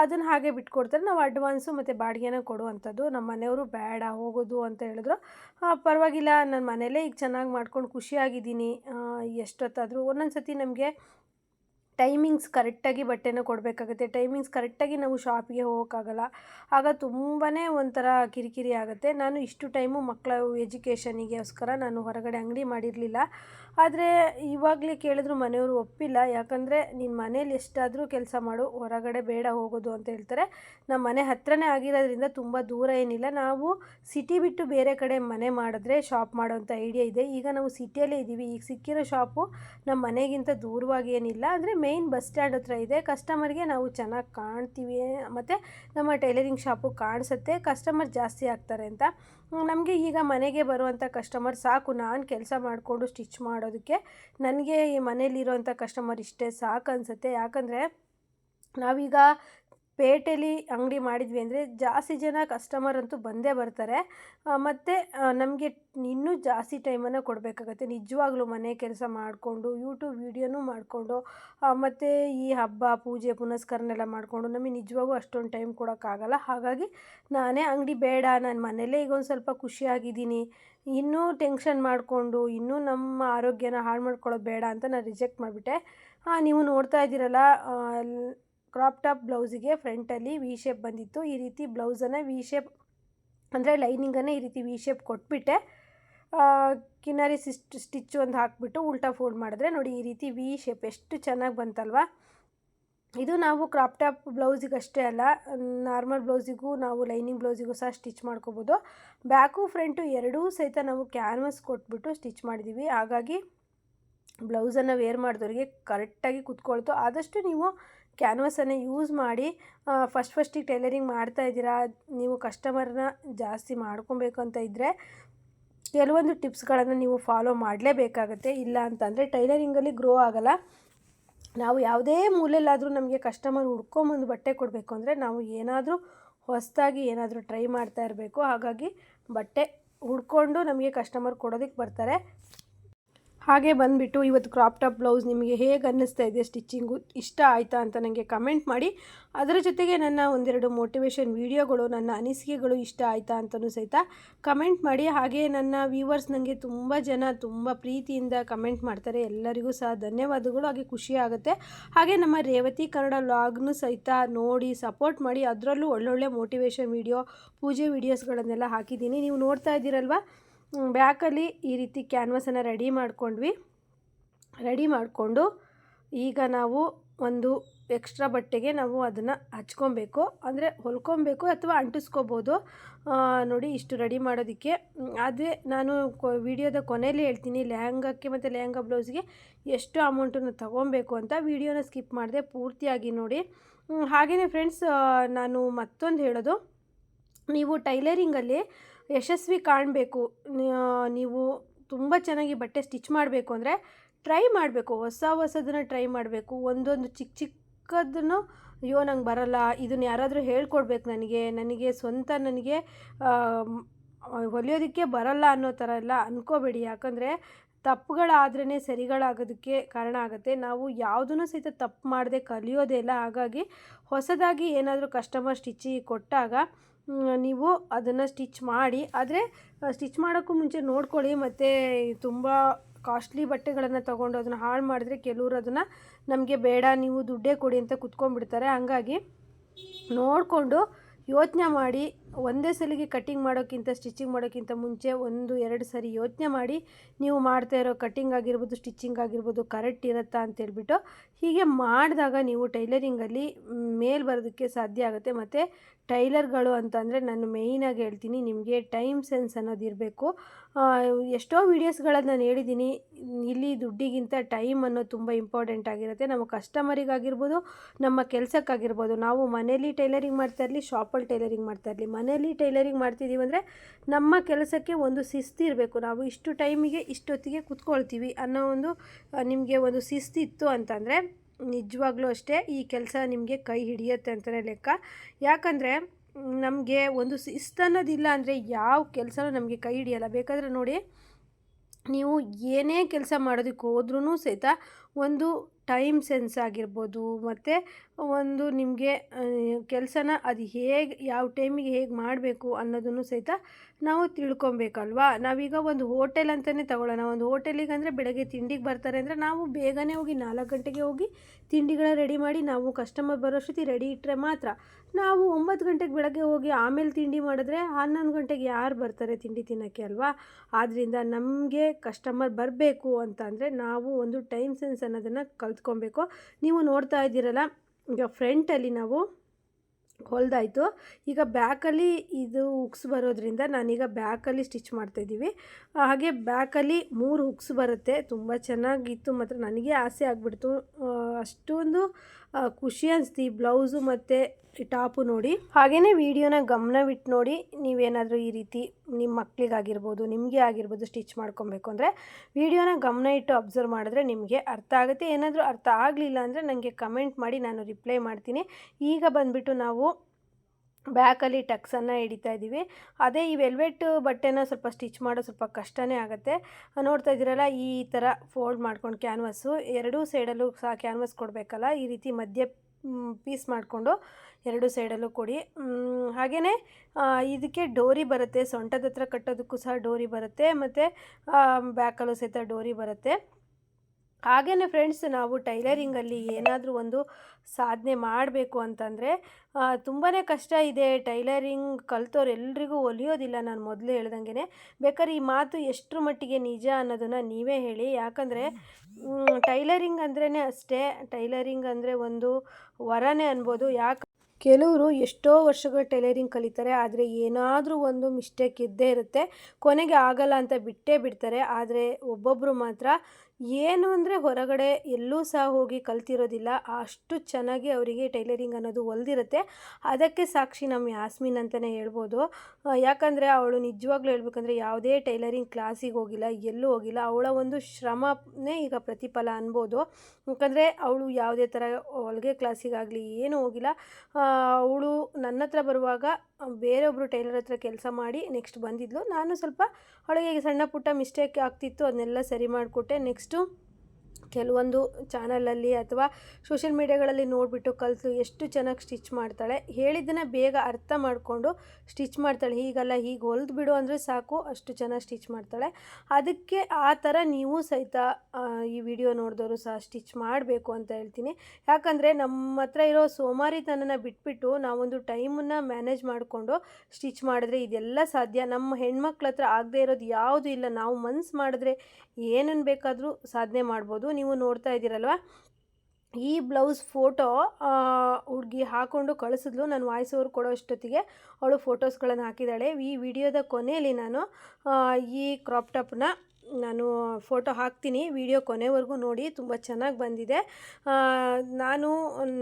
ಅದನ್ನು ಹಾಗೆ ಬಿಟ್ಕೊಡ್ತಾರೆ. ನಾವು ಅಡ್ವಾನ್ಸು ಮತ್ತು ಬಾಡಿಗೆನ ಕೊಡುವಂಥದ್ದು. ನಮ್ಮ ಮನೆಯವರು ಬೇಡ, ಹೋಗೋದು ಅಂತ ಹೇಳಿದ್ರು. ಪರವಾಗಿಲ್ಲ ನನ್ನ ಮನೇಲೇ ಈಗ ಚೆನ್ನಾಗಿ ಮಾಡ್ಕೊಂಡು ಖುಷಿಯಾಗಿದ್ದೀನಿ. ಎಷ್ಟೊತ್ತಾದರೂ. ಒಂದೊಂದು ಸತಿ ನಮಗೆ ಟೈಮಿಂಗ್ಸ್ ಕರೆಕ್ಟಾಗಿ ಬಟ್ಟೆನ ಕೊಡಬೇಕಾಗುತ್ತೆ. ಟೈಮಿಂಗ್ಸ್ ಕರೆಕ್ಟಾಗಿ ನಾವು ಶಾಪಿಗೆ ಹೋಗೋಕ್ಕಾಗಲ್ಲ. ಆಗ ತುಂಬಾ ಒಂಥರ ಕಿರಿಕಿರಿ ಆಗುತ್ತೆ. ನಾನು ಇಷ್ಟು ಟೈಮು ಮಕ್ಕಳ ಎಜುಕೇಷನಿಗೋಸ್ಕರ ನಾನು ಹೊರಗಡೆ ಅಂಗಡಿ ಮಾಡಿರಲಿಲ್ಲ. ಆದರೆ ಇವಾಗಲೇ ಕೇಳಿದ್ರು ಮನೆಯವರು ಒಪ್ಪಿಲ್ಲ. ಯಾಕಂದರೆ ನಿನ್ನ ಮನೇಲಿ ಎಷ್ಟಾದರೂ ಕೆಲಸ ಮಾಡು, ಹೊರಗಡೆ ಬೇಡ ಹೋಗೋದು ಅಂತ ಹೇಳ್ತಾರೆ. ನಮ್ಮ ಮನೆ ಹತ್ರನೇ ಆಗಿರೋದ್ರಿಂದ ತುಂಬ ದೂರ ಏನಿಲ್ಲ. ನಾವು ಸಿಟಿ ಬಿಟ್ಟು ಬೇರೆ ಕಡೆ ಮನೆ ಮಾಡಿದ್ರೆ ಶಾಪ್ ಮಾಡೋಂಥ ಐಡಿಯಾ ಇದೆ. ಈಗ ನಾವು ಸಿಟಿಯಲ್ಲೇ ಇದ್ದೀವಿ ಈಗ ಸಿಕ್ಕಿರೋ ಶಾಪು ನಮ್ಮ ಮನೆಗಿಂತ ದೂರವಾಗಿ ಏನಿಲ್ಲ. ಅಂದರೆ ಮೇಯ್ನ್ ಬಸ್ ಸ್ಟ್ಯಾಂಡ್ ಹತ್ರ ಇದೆ. ಕಸ್ಟಮರ್ಗೆ ನಾವು ಚೆನ್ನಾಗಿ ಕಾಣ್ತೀವಿ. ಮತ್ತು ನಮ್ಮ ಟೈಲರಿಂಗ್ ಶಾಪು ಕಾಣಿಸುತ್ತೆ. ಕಸ್ಟಮರ್ ಜಾಸ್ತಿ ಆಗ್ತಾರೆ ಅಂತ. ನಮಗೆ ಈಗ ಮನೆಗೆ ಬರುವಂಥ ಕಸ್ಟಮರ್ ಸಾಕು. ನಾನು ಕೆಲಸ ಮಾಡಿಕೊಂಡು ಸ್ಟಿಚ್ ಮಾಡೋದಕ್ಕೆ ನನಗೆ ಈ ಮನೇಲಿರೋಂಥ ಕಸ್ಟಮರ್ ಇಷ್ಟೇ ಸಾಕು ಅನಿಸುತ್ತೆ. ಯಾಕಂದರೆ ನಾವೀಗ ಪೇಟೆಲಿ ಅಂಗಡಿ ಮಾಡಿದ್ವಿ ಅಂದರೆ ಜಾಸ್ತಿ ಜನ ಕಸ್ಟಮರ್ ಅಂತೂ ಬಂದೇ ಬರ್ತಾರೆ. ಮತ್ತು ನಮಗೆ ಇನ್ನೂ ಜಾಸ್ತಿ ಟೈಮನ್ನು ಕೊಡಬೇಕಾಗತ್ತೆ. ನಿಜವಾಗ್ಲೂ ಮನೆ ಕೆಲಸ ಮಾಡಿಕೊಂಡು ಯೂಟ್ಯೂಬ್ ವೀಡಿಯೋನೂ ಮಾಡಿಕೊಂಡು ಮತ್ತು ಈ ಹಬ್ಬ, ಪೂಜೆ ಪುನಸ್ಕಾರನೆಲ್ಲ ಮಾಡಿಕೊಂಡು ನಮಗೆ ನಿಜವಾಗೂ ಅಷ್ಟೊಂದು ಟೈಮ್ ಕೊಡೋಕ್ಕಾಗಲ್ಲ ಹಾಗಾಗಿ ನಾನೇ ಅಂಗಡಿ ಬೇಡ, ನಾನು ಮನೇಲೇ ಈಗ ಒಂದು ಸ್ವಲ್ಪ ಖುಷಿಯಾಗಿದ್ದೀನಿ. ಇನ್ನೂ ಟೆನ್ಷನ್ ಮಾಡಿಕೊಂಡು, ಇನ್ನೂ ನಮ್ಮ ಆರೋಗ್ಯನ ಹಾಳು ಮಾಡ್ಕೊಳ್ಳೋದು ಬೇಡ ಅಂತ ನಾನು ರಿಜೆಕ್ಟ್ ಮಾಡಿಬಿಟ್ಟೆ. ನೀವು ನೋಡ್ತಾ ಇದ್ದೀರಲ್ಲ ಕ್ರಾಪ್ ಟಾಪ್ ಬ್ಲೌಸಿಗೆ ಫ್ರಂಟಲ್ಲಿ ವಿ ಶೇಪ್ ಬಂದಿತ್ತು. ಈ ರೀತಿ ಬ್ಲೌಸನ್ನು ವಿ ಶೇಪ್ ಅಂದರೆ ಲೈನಿಂಗನ್ನು ಈ ರೀತಿ ವಿ ಶೇಪ್ ಕೊಟ್ಬಿಟ್ಟೆ. ಕಿನ್ನರಿ ಸಿಸ್ಟ್ ಸ್ಟಿಚ್ ಒಂದು ಹಾಕ್ಬಿಟ್ಟು ಉಲ್ಟಾ ಫೋಲ್ಡ್ ಮಾಡಿದ್ರೆ ನೋಡಿ ಈ ರೀತಿ ವಿ ಶೇಪ್ ಎಷ್ಟು ಚೆನ್ನಾಗಿ ಬಂತಲ್ವಾ. ಇದು ನಾವು ಕ್ರಾಪ್ ಟಾಪ್ ಬ್ಲೌಸಿಗೆ ಅಷ್ಟೇ ಅಲ್ಲ ನಾರ್ಮಲ್ ಬ್ಲೌಸಿಗೂ ನಾವು ಲೈನಿಂಗ್ ಬ್ಲೌಸಿಗೂ ಸಹ ಸ್ಟಿಚ್ ಮಾಡ್ಕೋಬೋದು. ಬ್ಯಾಕು ಫ್ರಂಟು ಎರಡೂ ಸಹಿತ ನಾವು ಕ್ಯಾನ್ವಸ್ ಕೊಟ್ಬಿಟ್ಟು ಸ್ಟಿಚ್ ಮಾಡಿದ್ದೀವಿ ಹಾಗಾಗಿ ಬ್ಲೌಸನ್ನು ವೇರ್ ಮಾಡಿದವ್ರಿಗೆ ಕರೆಕ್ಟಾಗಿ ಕುತ್ಕೊಳ್ತು. ಆದಷ್ಟು ನೀವು ಕ್ಯಾನ್ವಸನ್ನು ಯೂಸ್ ಮಾಡಿ ಫಸ್ಟ್ ಫಸ್ಟಿಗೆ ಟೈಲರಿಂಗ್ ಮಾಡ್ತಾ ಇದ್ದೀರಾ, ನೀವು ಕಸ್ಟಮರ್ನ ಜಾಸ್ತಿ ಮಾಡ್ಕೊಬೇಕು ಅಂತ ಇದ್ದರೆ ಕೆಲವೊಂದು ಟಿಪ್ಸ್ಗಳನ್ನು ನೀವು ಫಾಲೋ ಮಾಡಲೇಬೇಕಾಗತ್ತೆ. ಇಲ್ಲ ಅಂತಂದರೆ ಟೈಲರಿಂಗಲ್ಲಿ ಗ್ರೋ ಆಗೋಲ್ಲ. ನಾವು ಯಾವುದೇ ಮೂಲೆಯಲ್ಲಾದರೂ ನಮಗೆ ಕಸ್ಟಮರ್ ಹುಡ್ಕೊಂಬಂದು ಬಟ್ಟೆ ಕೊಡಬೇಕು ಅಂದರೆ ನಾವು ಏನಾದರೂ ಹೊಸದಾಗಿ ಏನಾದರೂ ಟ್ರೈ ಮಾಡ್ತಾ ಇರಬೇಕು. ಹಾಗಾಗಿ ಬಟ್ಟೆ ಹುಡ್ಕೊಂಡು ನಮಗೆ ಕಸ್ಟಮರ್ ಕೊಡೋದಕ್ಕೆ ಬರ್ತಾರೆ. ಹಾಗೆ ಬಂದುಬಿಟ್ಟು ಇವತ್ತು ಕ್ರಾಪ್ ಟಾಪ್ ಬ್ಲೌಸ್ ನಿಮಗೆ ಹೇಗೆ ಅನ್ನಿಸ್ತಾ ಇದೆ ಸ್ಟಿಚ್ಚಿಂಗು ಇಷ್ಟ ಆಯಿತಾ ಅಂತ ನನಗೆ ಕಮೆಂಟ್ ಮಾಡಿ. ಅದರ ಜೊತೆಗೆ ನನ್ನ ಒಂದೆರಡು ಮೋಟಿವೇಶನ್ ವೀಡಿಯೋಗಳು ನನ್ನ ಅನಿಸಿಕೆಗಳು ಇಷ್ಟ ಆಯಿತಾ ಅಂತಲೂ ಸಹಿತ ಕಮೆಂಟ್ ಮಾಡಿ. ಹಾಗೆ ನನ್ನ ವ್ಯೂವರ್ಸ್ ನನಗೆ ತುಂಬ ಜನ ತುಂಬ ಪ್ರೀತಿಯಿಂದ ಕಮೆಂಟ್ ಮಾಡ್ತಾರೆ. ಎಲ್ಲರಿಗೂ ಸಹ ಧನ್ಯವಾದಗಳು. ಹಾಗೆ ಖುಷಿ ಆಗುತ್ತೆ. ಹಾಗೆ ನಮ್ಮ ರೇವತಿ ಕನ್ನಡ ಲಾಗ್ನು ಸಹಿತ ನೋಡಿ ಸಪೋರ್ಟ್ ಮಾಡಿ. ಅದರಲ್ಲೂ ಒಳ್ಳೊಳ್ಳೆ ಮೋಟಿವೇಶನ್ ವೀಡಿಯೋ ಪೂಜೆ ವೀಡಿಯೋಸ್ಗಳನ್ನೆಲ್ಲ ಹಾಕಿದ್ದೀನಿ. ನೀವು ನೋಡ್ತಾ ಇದ್ದೀರಲ್ವ? ಬ್ಯಾಕಲ್ಲಿ ಈ ರೀತಿ ಕ್ಯಾನ್ವಸನ್ನು ರೆಡಿ ಮಾಡ್ಕೊಂಡ್ವಿ. ರೆಡಿ ಮಾಡಿಕೊಂಡು ಈಗ ನಾವು ಒಂದು ಎಕ್ಸ್ಟ್ರಾ ಬಟ್ಟೆಗೆ ನಾವು ಅದನ್ನು ಹಚ್ಕೊಬೇಕು. ಅಂದರೆ ಹೊಲ್ಕೊಬೇಕು ಅಥವಾ ಅಂಟಿಸ್ಕೋಬೋದು. ನೋಡಿ ಇಷ್ಟು ರೆಡಿ ಮಾಡೋದಕ್ಕೆ. ಅದೇ ನಾನು ಕೊ, ವಿಡಿಯೋದ ಕೊನೆಯಲ್ಲಿ ಹೇಳ್ತೀನಿ, ಲೆಹಂಗಕ್ಕೆ ಮತ್ತು ಲೆಹಂಗಾ ಬ್ಲೌಸ್ಗೆ ಎಷ್ಟು ಅಮೌಂಟನ್ನು ತೊಗೊಬೇಕು ಅಂತ ವಿಡಿಯೋನ ಸ್ಕಿಪ್ ಮಾಡಿದೆ ಪೂರ್ತಿಯಾಗಿ ನೋಡಿ. ಹಾಗೆಯೇ ಫ್ರೆಂಡ್ಸ್ ನಾನು ಮತ್ತೊಂದು ಹೇಳೋದು. ನೀವು ಟೈಲರಿಂಗಲ್ಲಿ ಯಶಸ್ವಿ ಕಾಣಬೇಕು. ನೀವು ತುಂಬ ಚೆನ್ನಾಗಿ ಬಟ್ಟೆ ಸ್ಟಿಚ್ ಮಾಡಬೇಕು ಅಂದರೆ ಟ್ರೈ ಮಾಡಬೇಕು. ಹೊಸ ಹೊಸದನ್ನು ಟ್ರೈ ಮಾಡಬೇಕು. ಒಂದೊಂದು ಚಿಕ್ಕ ಚಿಕ್ಕದನ್ನು, ಅಯ್ಯೋ, ನಂಗೆ ಬರಲ್ಲ, ಇದನ್ನು ಯಾರಾದರೂ ಹೇಳ್ಕೊಡ್ಬೇಕು ನನಗೆ ನನಗೆ ಸ್ವಂತ ನನಗೆ ಹೊಲಿಯೋದಕ್ಕೆ ಬರಲ್ಲ ಅನ್ನೋ ಥರ ಎಲ್ಲ ಅಂದ್ಕೋಬೇಡಿ ಯಾಕಂದರೆ ತಪ್ಪುಗಳಾದ್ರೇ ಸರಿಗಳಾಗೋದಕ್ಕೆ ಕಾರಣ ಆಗುತ್ತೆ. ನಾವು ಯಾವುದನ್ನು ಸಹಿತ ತಪ್ಪು ಮಾಡದೆ ಕಲಿಯೋದೇ ಇಲ್ಲ. ಹಾಗಾಗಿ ಹೊಸದಾಗಿ ಏನಾದರೂ ಕಸ್ಟಮರ್ ಸ್ಟಿಚ್ಚಿಗೆ ಕೊಟ್ಟಾಗ ನೀವು ಅದನ್ನು ಸ್ಟಿಚ್ ಮಾಡಿ, ಆದರೆ ಸ್ಟಿಚ್ ಮಾಡೋಕ್ಕೂ ಮುಂಚೆ ನೋಡ್ಕೊಳ್ಳಿ, ಮತ್ತು ತುಂಬ ಕಾಸ್ಟ್ಲಿ ಬಟ್ಟೆಗಳನ್ನು ತೊಗೊಂಡು ಅದನ್ನು ಹಾಳು ಮಾಡಿದ್ರೆ ಕೆಲವರು ಅದನ್ನು ನಮಗೆ ಬೇಡ, ನೀವು ದುಡ್ಡೇ ಕೊಡಿ ಅಂತ ಕುತ್ಕೊಂಡ್ಬಿಡ್ತಾರೆ. ಹಾಗಾಗಿ ನೋಡಿಕೊಂಡು ಯೋಚನೆ ಮಾಡಿ, ಒಂದೇ ಸಲಿಗೆ ಕಟ್ಟಿಂಗ್ ಮಾಡೋಕ್ಕಿಂತ ಸ್ಟಿಚಿಂಗ್ ಮಾಡೋಕ್ಕಿಂತ ಮುಂಚೆ ಒಂದು, ಎರಡು ಸರಿ ಯೋಚನೆ ಮಾಡಿ, ನೀವು ಮಾಡ್ತಾ ಇರೋ ಕಟ್ಟಿಂಗ್ ಆಗಿರ್ಬೋದು ಸ್ಟಿಚಿಂಗ್ ಆಗಿರ್ಬೋದು ಕರೆಕ್ಟ್ ಇರುತ್ತಾ ಅಂತೇಳ್ಬಿಟ್ಟು ಹೀಗೆ ಮಾಡಿದಾಗ ನೀವು ಟೈಲರಿಂಗಲ್ಲಿ ಮೇಲ್ ಬರೋದಕ್ಕೆ ಸಾಧ್ಯ ಆಗುತ್ತೆ. ಮತ್ತು ಟೈಲರ್ಗಳು ಅಂತಂದರೆ ನಾನು ಮೇಯ್ನಾಗಿ ಹೇಳ್ತೀನಿ, ನಿಮಗೆ ಟೈಮ್ ಸೆನ್ಸ್ ಅನ್ನೋದು ಇರಬೇಕು. ಎಷ್ಟೋ ವೀಡಿಯೋಸ್ಗಳನ್ನು ನಾನು ಹೇಳಿದ್ದೀನಿ, ಇಲ್ಲಿ ದುಡ್ಡಿಗಿಂತ ಟೈಮ್ ಅನ್ನೋದು ತುಂಬ ಇಂಪಾರ್ಟೆಂಟ್ ಆಗಿರುತ್ತೆ. ನಮ್ಮ ಕಸ್ಟಮರಿಗಾಗಿರ್ಬೋದು, ನಮ್ಮ ಕೆಲಸಕ್ಕಾಗಿರ್ಬೋದು, ನಾವು ಮನೇಲಿ ಟೈಲರಿಂಗ್ ಮಾಡ್ತಾ ಇರಲಿ, ಶಾಪಲ್ಲಿ ಟೈಲರಿಂಗ್ ಮಾಡ್ತಾ ಇರಲಿ ಮನೇಲಿ ಟೈಲರಿಂಗ್ ಮಾಡ್ತಿದ್ದೀವಿ ಅಂದರೆ ನಮ್ಮ ಕೆಲಸಕ್ಕೆ ಒಂದು ಶಿಸ್ತಿರಬೇಕು ನಾವು ಇಷ್ಟು ಟೈಮಿಗೆ ಇಷ್ಟೊತ್ತಿಗೆ ಕುತ್ಕೊಳ್ತೀವಿ ಅನ್ನೋ ಒಂದು, ನಿಮಗೆ ಒಂದು ಶಿಸ್ತಿತ್ತು ಅಂತಂದರೆ ನಿಜವಾಗ್ಲೂ ಅಷ್ಟೇ ಈ ಕೆಲಸ ನಿಮಗೆ ಕೈ ಹಿಡಿಯುತ್ತೆ ಅಂತಲೇ ಲೆಕ್ಕ. ಯಾಕಂದರೆ ನಮಗೆ ಒಂದು ಶಿಸ್ತು ಅನ್ನೋದಿಲ್ಲ ಅಂದರೆ ಯಾವ ಕೆಲಸನೂ ನಮಗೆ ಕೈ ಹಿಡಿಯಲ್ಲ. ಬೇಕಾದರೆ ನೋಡಿ, ನೀವು ಏನೇ ಕೆಲಸ ಮಾಡೋದಕ್ಕೆ ಹೋದ್ರೂ ಸಹಿತ ಒಂದು ಟೈಮ್ ಸೆನ್ಸ್ ಆಗಿರ್ಬೋದು, ಮತ್ತು ಒಂದು ನಿಮಗೆ ಕೆಲಸನ ಅದು ಹೇಗೆ, ಯಾವ ಟೈಮಿಗೆ ಹೇಗೆ ಮಾಡಬೇಕು ಅನ್ನೋದನ್ನು ಸಹಿತ ನಾವು ತಿಳ್ಕೊಬೇಕಲ್ವಾ? ನಾವೀಗ ಒಂದು ಹೋಟೆಲ್ ಅಂತಲೇ ತಗೊಳ್ಳೋಣ. ಒಂದು ಹೋಟೆಲಿಗೆ ಅಂದರೆ ಬೆಳಗ್ಗೆ ತಿಂಡಿಗೆ ಬರ್ತಾರೆ ಅಂದರೆ ನಾವು ಬೇಗನೆ ಹೋಗಿ ನಾಲ್ಕು ಗಂಟೆಗೆ ಹೋಗಿ ತಿಂಡಿಗಳ ರೆಡಿ ಮಾಡಿ ನಾವು ಕಸ್ಟಮರ್ ಬರೋಷ್ಟೊತ್ತಿಗೆ ರೆಡಿ ಇಟ್ಟರೆ ಮಾತ್ರ ನಾವು ಒಂಬತ್ತು ಗಂಟೆಗೆ ಬೆಳಗ್ಗೆ ಹೋಗಿ ಆಮೇಲೆ ತಿಂಡಿ ಮಾಡಿದ್ರೆ ಹನ್ನೊಂದು ಗಂಟೆಗೆ ಯಾರು ಬರ್ತಾರೆ ತಿಂಡಿ ತಿನ್ನೋಕ್ಕೆ ಅಲ್ವಾ? ಆದ್ದರಿಂದ ನಮಗೆ ಕಸ್ಟಮರ್ ಬರಬೇಕು ಅಂತ ಅಂದರೆ ನಾವು ಒಂದು ಟೈಮ್ ಸೆನ್ಸ್ ಅನ್ನೋದನ್ನು ಕಲ್ತ್ಕೊಬೇಕು. ನೀವು ನೋಡ್ತಾ ಇದ್ದೀರಲ್ಲ ಈಗ ಫ್ರಂಟಲ್ಲಿ ನಾವು ಹೊಲ್ದಾಯಿತು ಈಗ ಬ್ಯಾಕಲ್ಲಿ ಇದು ಹುಕ್ಸ್ ಬರೋದ್ರಿಂದ ನಾನೀಗ ಬ್ಯಾಕಲ್ಲಿ ಸ್ಟಿಚ್ ಮಾಡ್ತಾಯಿದ್ದೀವಿ ಹಾಗೆ ಬ್ಯಾಕಲ್ಲಿ ಮೂರು ಹುಕ್ಸ್ ಬರುತ್ತೆ. ತುಂಬ ಚೆನ್ನಾಗಿತ್ತು. ಮಾತ್ರ ನನಗೆ ಆಸೆ ಆಗಿಬಿಡ್ತು. ಅಷ್ಟೊಂದು ಖುಷಿ ಅನಿಸ್ತು ಈ ಬ್ಲೌಸು ಮತ್ತು ಟಾಪು ನೋಡಿ. ಹಾಗೆಯೇ ವಿಡಿಯೋನ ಗಮನವಿಟ್ಟು ನೋಡಿ, ನೀವೇನಾದರೂ ಈ ರೀತಿ ನಿಮ್ಮ ಮಕ್ಕಳಿಗಾಗಿರ್ಬೋದು ನಿಮಗೆ ಆಗಿರ್ಬೋದು ಸ್ಟಿಚ್ ಮಾಡ್ಕೊಬೇಕು ಅಂದರೆ ವಿಡಿಯೋನ ಗಮನ ಇಟ್ಟು ಅಬ್ಸರ್ವ್ ಮಾಡಿದ್ರೆ ನಿಮಗೆ ಅರ್ಥ ಆಗುತ್ತೆ. ಏನಾದರೂ ಅರ್ಥ ಆಗಲಿಲ್ಲ ಅಂದರೆ ನನಗೆ ಕಮೆಂಟ್ ಮಾಡಿ ನಾನು ರಿಪ್ಲೈ ಮಾಡ್ತೀನಿ. ಈಗ ಬಂದುಬಿಟ್ಟು ನಾವು ಬ್ಯಾಕಲ್ಲಿ ಟಕ್ಸನ್ನು ಹಿಡಿತಾ ಇದ್ದೀವಿ. ಅದೇ ಈ ವೆಲ್ವೆಟ್ ಬಟ್ಟೆನ ಸ್ವಲ್ಪ ಸ್ಟಿಚ್ ಮಾಡೋ ಸ್ವಲ್ಪ ಕಷ್ಟನೇ ಆಗುತ್ತೆ. ನೋಡ್ತಾ ಇದ್ದೀರಲ್ಲ, ಈ ಥರ ಫೋಲ್ಡ್ ಮಾಡ್ಕೊಂಡು ಕ್ಯಾನ್ವಸ್ಸು, ಎರಡೂ ಸೈಡಲ್ಲೂ ಸಹ ಕ್ಯಾನ್ವಸ್ ಕೊಡಬೇಕಲ್ಲ, ಈ ರೀತಿ ಮಧ್ಯ ಪೀಸ್ ಮಾಡಿಕೊಂಡು ಎರಡು ಸೈಡಲ್ಲೂ ಕೊಡಿ. ಹಾಗೆಯೇ ಇದಕ್ಕೆ ಡೋರಿ ಬರುತ್ತೆ, ಸೊಂಟದ ಹತ್ರ ಕಟ್ಟೋದಕ್ಕೂ ಸಹ ಡೋರಿ ಬರುತ್ತೆ, ಮತ್ತು ಬ್ಯಾಕಲ್ಲೂ ಸಹಿತ ಡೋರಿ ಬರುತ್ತೆ. ಹಾಗೆಯೇ ಫ್ರೆಂಡ್ಸ್ ನಾವು ಟೈಲರಿಂಗಲ್ಲಿ ಏನಾದರೂ ಒಂದು ಸಾಧನೆ ಮಾಡಬೇಕು ಅಂತಂದರೆ ತುಂಬಾ ಕಷ್ಟ ಇದೆ ಟೈಲರಿಂಗ್ ಕಲ್ತವ್ರು ಎಲ್ರಿಗೂ ಒಲಿಯೋದಿಲ್ಲ ನಾನು ಮೊದಲು ಹೇಳ್ದಂಗೆ ಬೇಕಾದ್ರೆ ಈ ಮಾತು ಎಷ್ಟರ ಮಟ್ಟಿಗೆ ನಿಜ ಅನ್ನೋದನ್ನು ನೀವೇ ಹೇಳಿ. ಯಾಕಂದರೆ ಟೈಲರಿಂಗ್ ಅಂದ್ರೇ ಅಷ್ಟೇ. ಟೈಲರಿಂಗ್ ಅಂದರೆ ಒಂದು ವರನೇ ಅನ್ಬೋದು. ಯಾಕೆ ಕೆಲವರು ಎಷ್ಟೋ ವರ್ಷಗಳು ಟೈಲರಿಂಗ್ ಕಲಿತಾರೆ, ಆದರೆ ಏನಾದರೂ ಒಂದು ಮಿಸ್ಟೇಕ್ ಇದ್ದೇ ಇರುತ್ತೆ. ಕೊನೆಗೆ ಆಗಲ್ಲ ಅಂತ ಬಿಟ್ಟೇ ಬಿಡ್ತಾರೆ. ಆದರೆ ಒಬ್ಬೊಬ್ಬರು ಮಾತ್ರ ಏನು ಅಂದರೆ ಹೊರಗಡೆ ಎಲ್ಲೂ ಸಹ ಹೋಗಿ ಕಲ್ತಿರೋದಿಲ್ಲ. ಅಷ್ಟು ಚೆನ್ನಾಗಿ ಅವರಿಗೆ ಟೈಲರಿಂಗ್ ಅನ್ನೋದು ಒಲ್ದಿರುತ್ತೆ. ಅದಕ್ಕೆ ಸಾಕ್ಷಿ ನಮ್ಮ ಯಾಸ್ಮಿನ್ ಅಂತಲೇ ಹೇಳ್ಬೋದು. ಯಾಕಂದರೆ ಅವಳು ನಿಜವಾಗ್ಲೂ ಹೇಳ್ಬೇಕಂದ್ರೆ ಯಾವುದೇ ಟೈಲರಿಂಗ್ ಕ್ಲಾಸಿಗೆ ಹೋಗಿಲ್ಲ, ಎಲ್ಲೂ ಹೋಗಿಲ್ಲ. ಅವಳ ಒಂದು ಶ್ರಮನೇ ಈಗ ಪ್ರತಿಫಲ ಅನ್ಬೋದು. ಯಾಕಂದರೆ ಅವಳು ಯಾವುದೇ ಥರ ಹೊಲಿಗೆ ಕ್ಲಾಸಿಗಾಗಲಿ ಏನೂ ಹೋಗಿಲ್ಲ. ಅವಳು ನನ್ನ ಹತ್ರ ಬರುವಾಗ ಬೇರೊಬ್ಬರು ಟೈಲರ್ ಹತ್ರ ಕೆಲಸ ಮಾಡಿ ನೆಕ್ಸ್ಟ್ ಬಂದಿದ್ಲು. ನಾನು ಸ್ವಲ್ಪ ಅವಳಿಗೆ ಸಣ್ಣ ಪುಟ್ಟ ಮಿಸ್ಟೇಕ್ ಆಗ್ತಿತ್ತು, ಅದನ್ನೆಲ್ಲ ಸರಿ ಮಾಡಿಕೊಟ್ಟೆ. ನೆಕ್ಸ್ಟು ಕೆಲವೊಂದು ಚಾನಲಲ್ಲಿ ಅಥವಾ ಸೋಷಿಯಲ್ ಮೀಡಿಯಾಗಳಲ್ಲಿ ನೋಡಿಬಿಟ್ಟು ಕಲಿತು ಎಷ್ಟು ಚೆನ್ನಾಗಿ ಸ್ಟಿಚ್ ಮಾಡ್ತಾಳೆ, ಹೇಳಿದ್ದನ್ನು ಬೇಗ ಅರ್ಥ ಮಾಡಿಕೊಂಡು ಸ್ಟಿಚ್ ಮಾಡ್ತಾಳೆ. ಹೀಗಲ್ಲ, ಹೀಗೆ ಹೊಲ್ದು ಬಿಡು ಅಂದರೆ ಸಾಕು, ಅಷ್ಟು ಚೆನ್ನಾಗಿ ಸ್ಟಿಚ್ ಮಾಡ್ತಾಳೆ. ಅದಕ್ಕೆ ಆ ಥರ ನೀವು ಸಹಿತ ಈ ವಿಡಿಯೋ ನೋಡಿದವರು ಸಹ ಸ್ಟಿಚ್ ಮಾಡಬೇಕು ಅಂತ ಹೇಳ್ತೀನಿ. ಯಾಕಂದರೆ ನಮ್ಮ ಹತ್ರ ಇರೋ ಸೋಮಾರಿತನನ ಬಿಟ್ಬಿಟ್ಟು ನಾವೊಂದು ಟೈಮನ್ನು ಮ್ಯಾನೇಜ್ ಮಾಡಿಕೊಂಡು ಸ್ಟಿಚ್ ಮಾಡಿದ್ರೆ ಇದೆಲ್ಲ ಸಾಧ್ಯ. ನಮ್ಮ ಹೆಣ್ಮಕ್ಳ ಹತ್ರ ಆಗದೆ ಇರೋದು ಯಾವುದು ಇಲ್ಲ. ನಾವು ಮನ್ಸು ಮಾಡಿದ್ರೆ ಏನನ್ನು ಬೇಕಾದರೂ ಸಾಧನೆ ಮಾಡ್ಬೋದು. ನೀವು ನೋಡ್ತಾ ಇದ್ದೀರಲ್ವ? ಈ ಬ್ಲೌಸ್ ಫೋಟೋ ಹುಡುಗಿ ಹಾಕ್ಕೊಂಡು ಕಳಿಸಿದ್ಲು. ನಾನು ವಾಯ್ಸ್ ಓವರ್ ಕೊಡೋ ಅಷ್ಟೊತ್ತಿಗೆ ಅವಳು ಫೋಟೋಸ್ಗಳನ್ನು ಹಾಕಿದ್ದಾಳೆ. ಈ ವಿಡಿಯೋದ ಕೊನೆಯಲ್ಲಿ ನಾನು ಈ ಕ್ರಾಪ್ ಟಾಪ್ನ ನಾನು ಫೋಟೋ ಹಾಕ್ತೀನಿ. ವಿಡಿಯೋ ಕೊನೆವರೆಗೂ ನೋಡಿ. ತುಂಬ ಚೆನ್ನಾಗಿ ಬಂದಿದೆ. ನಾನು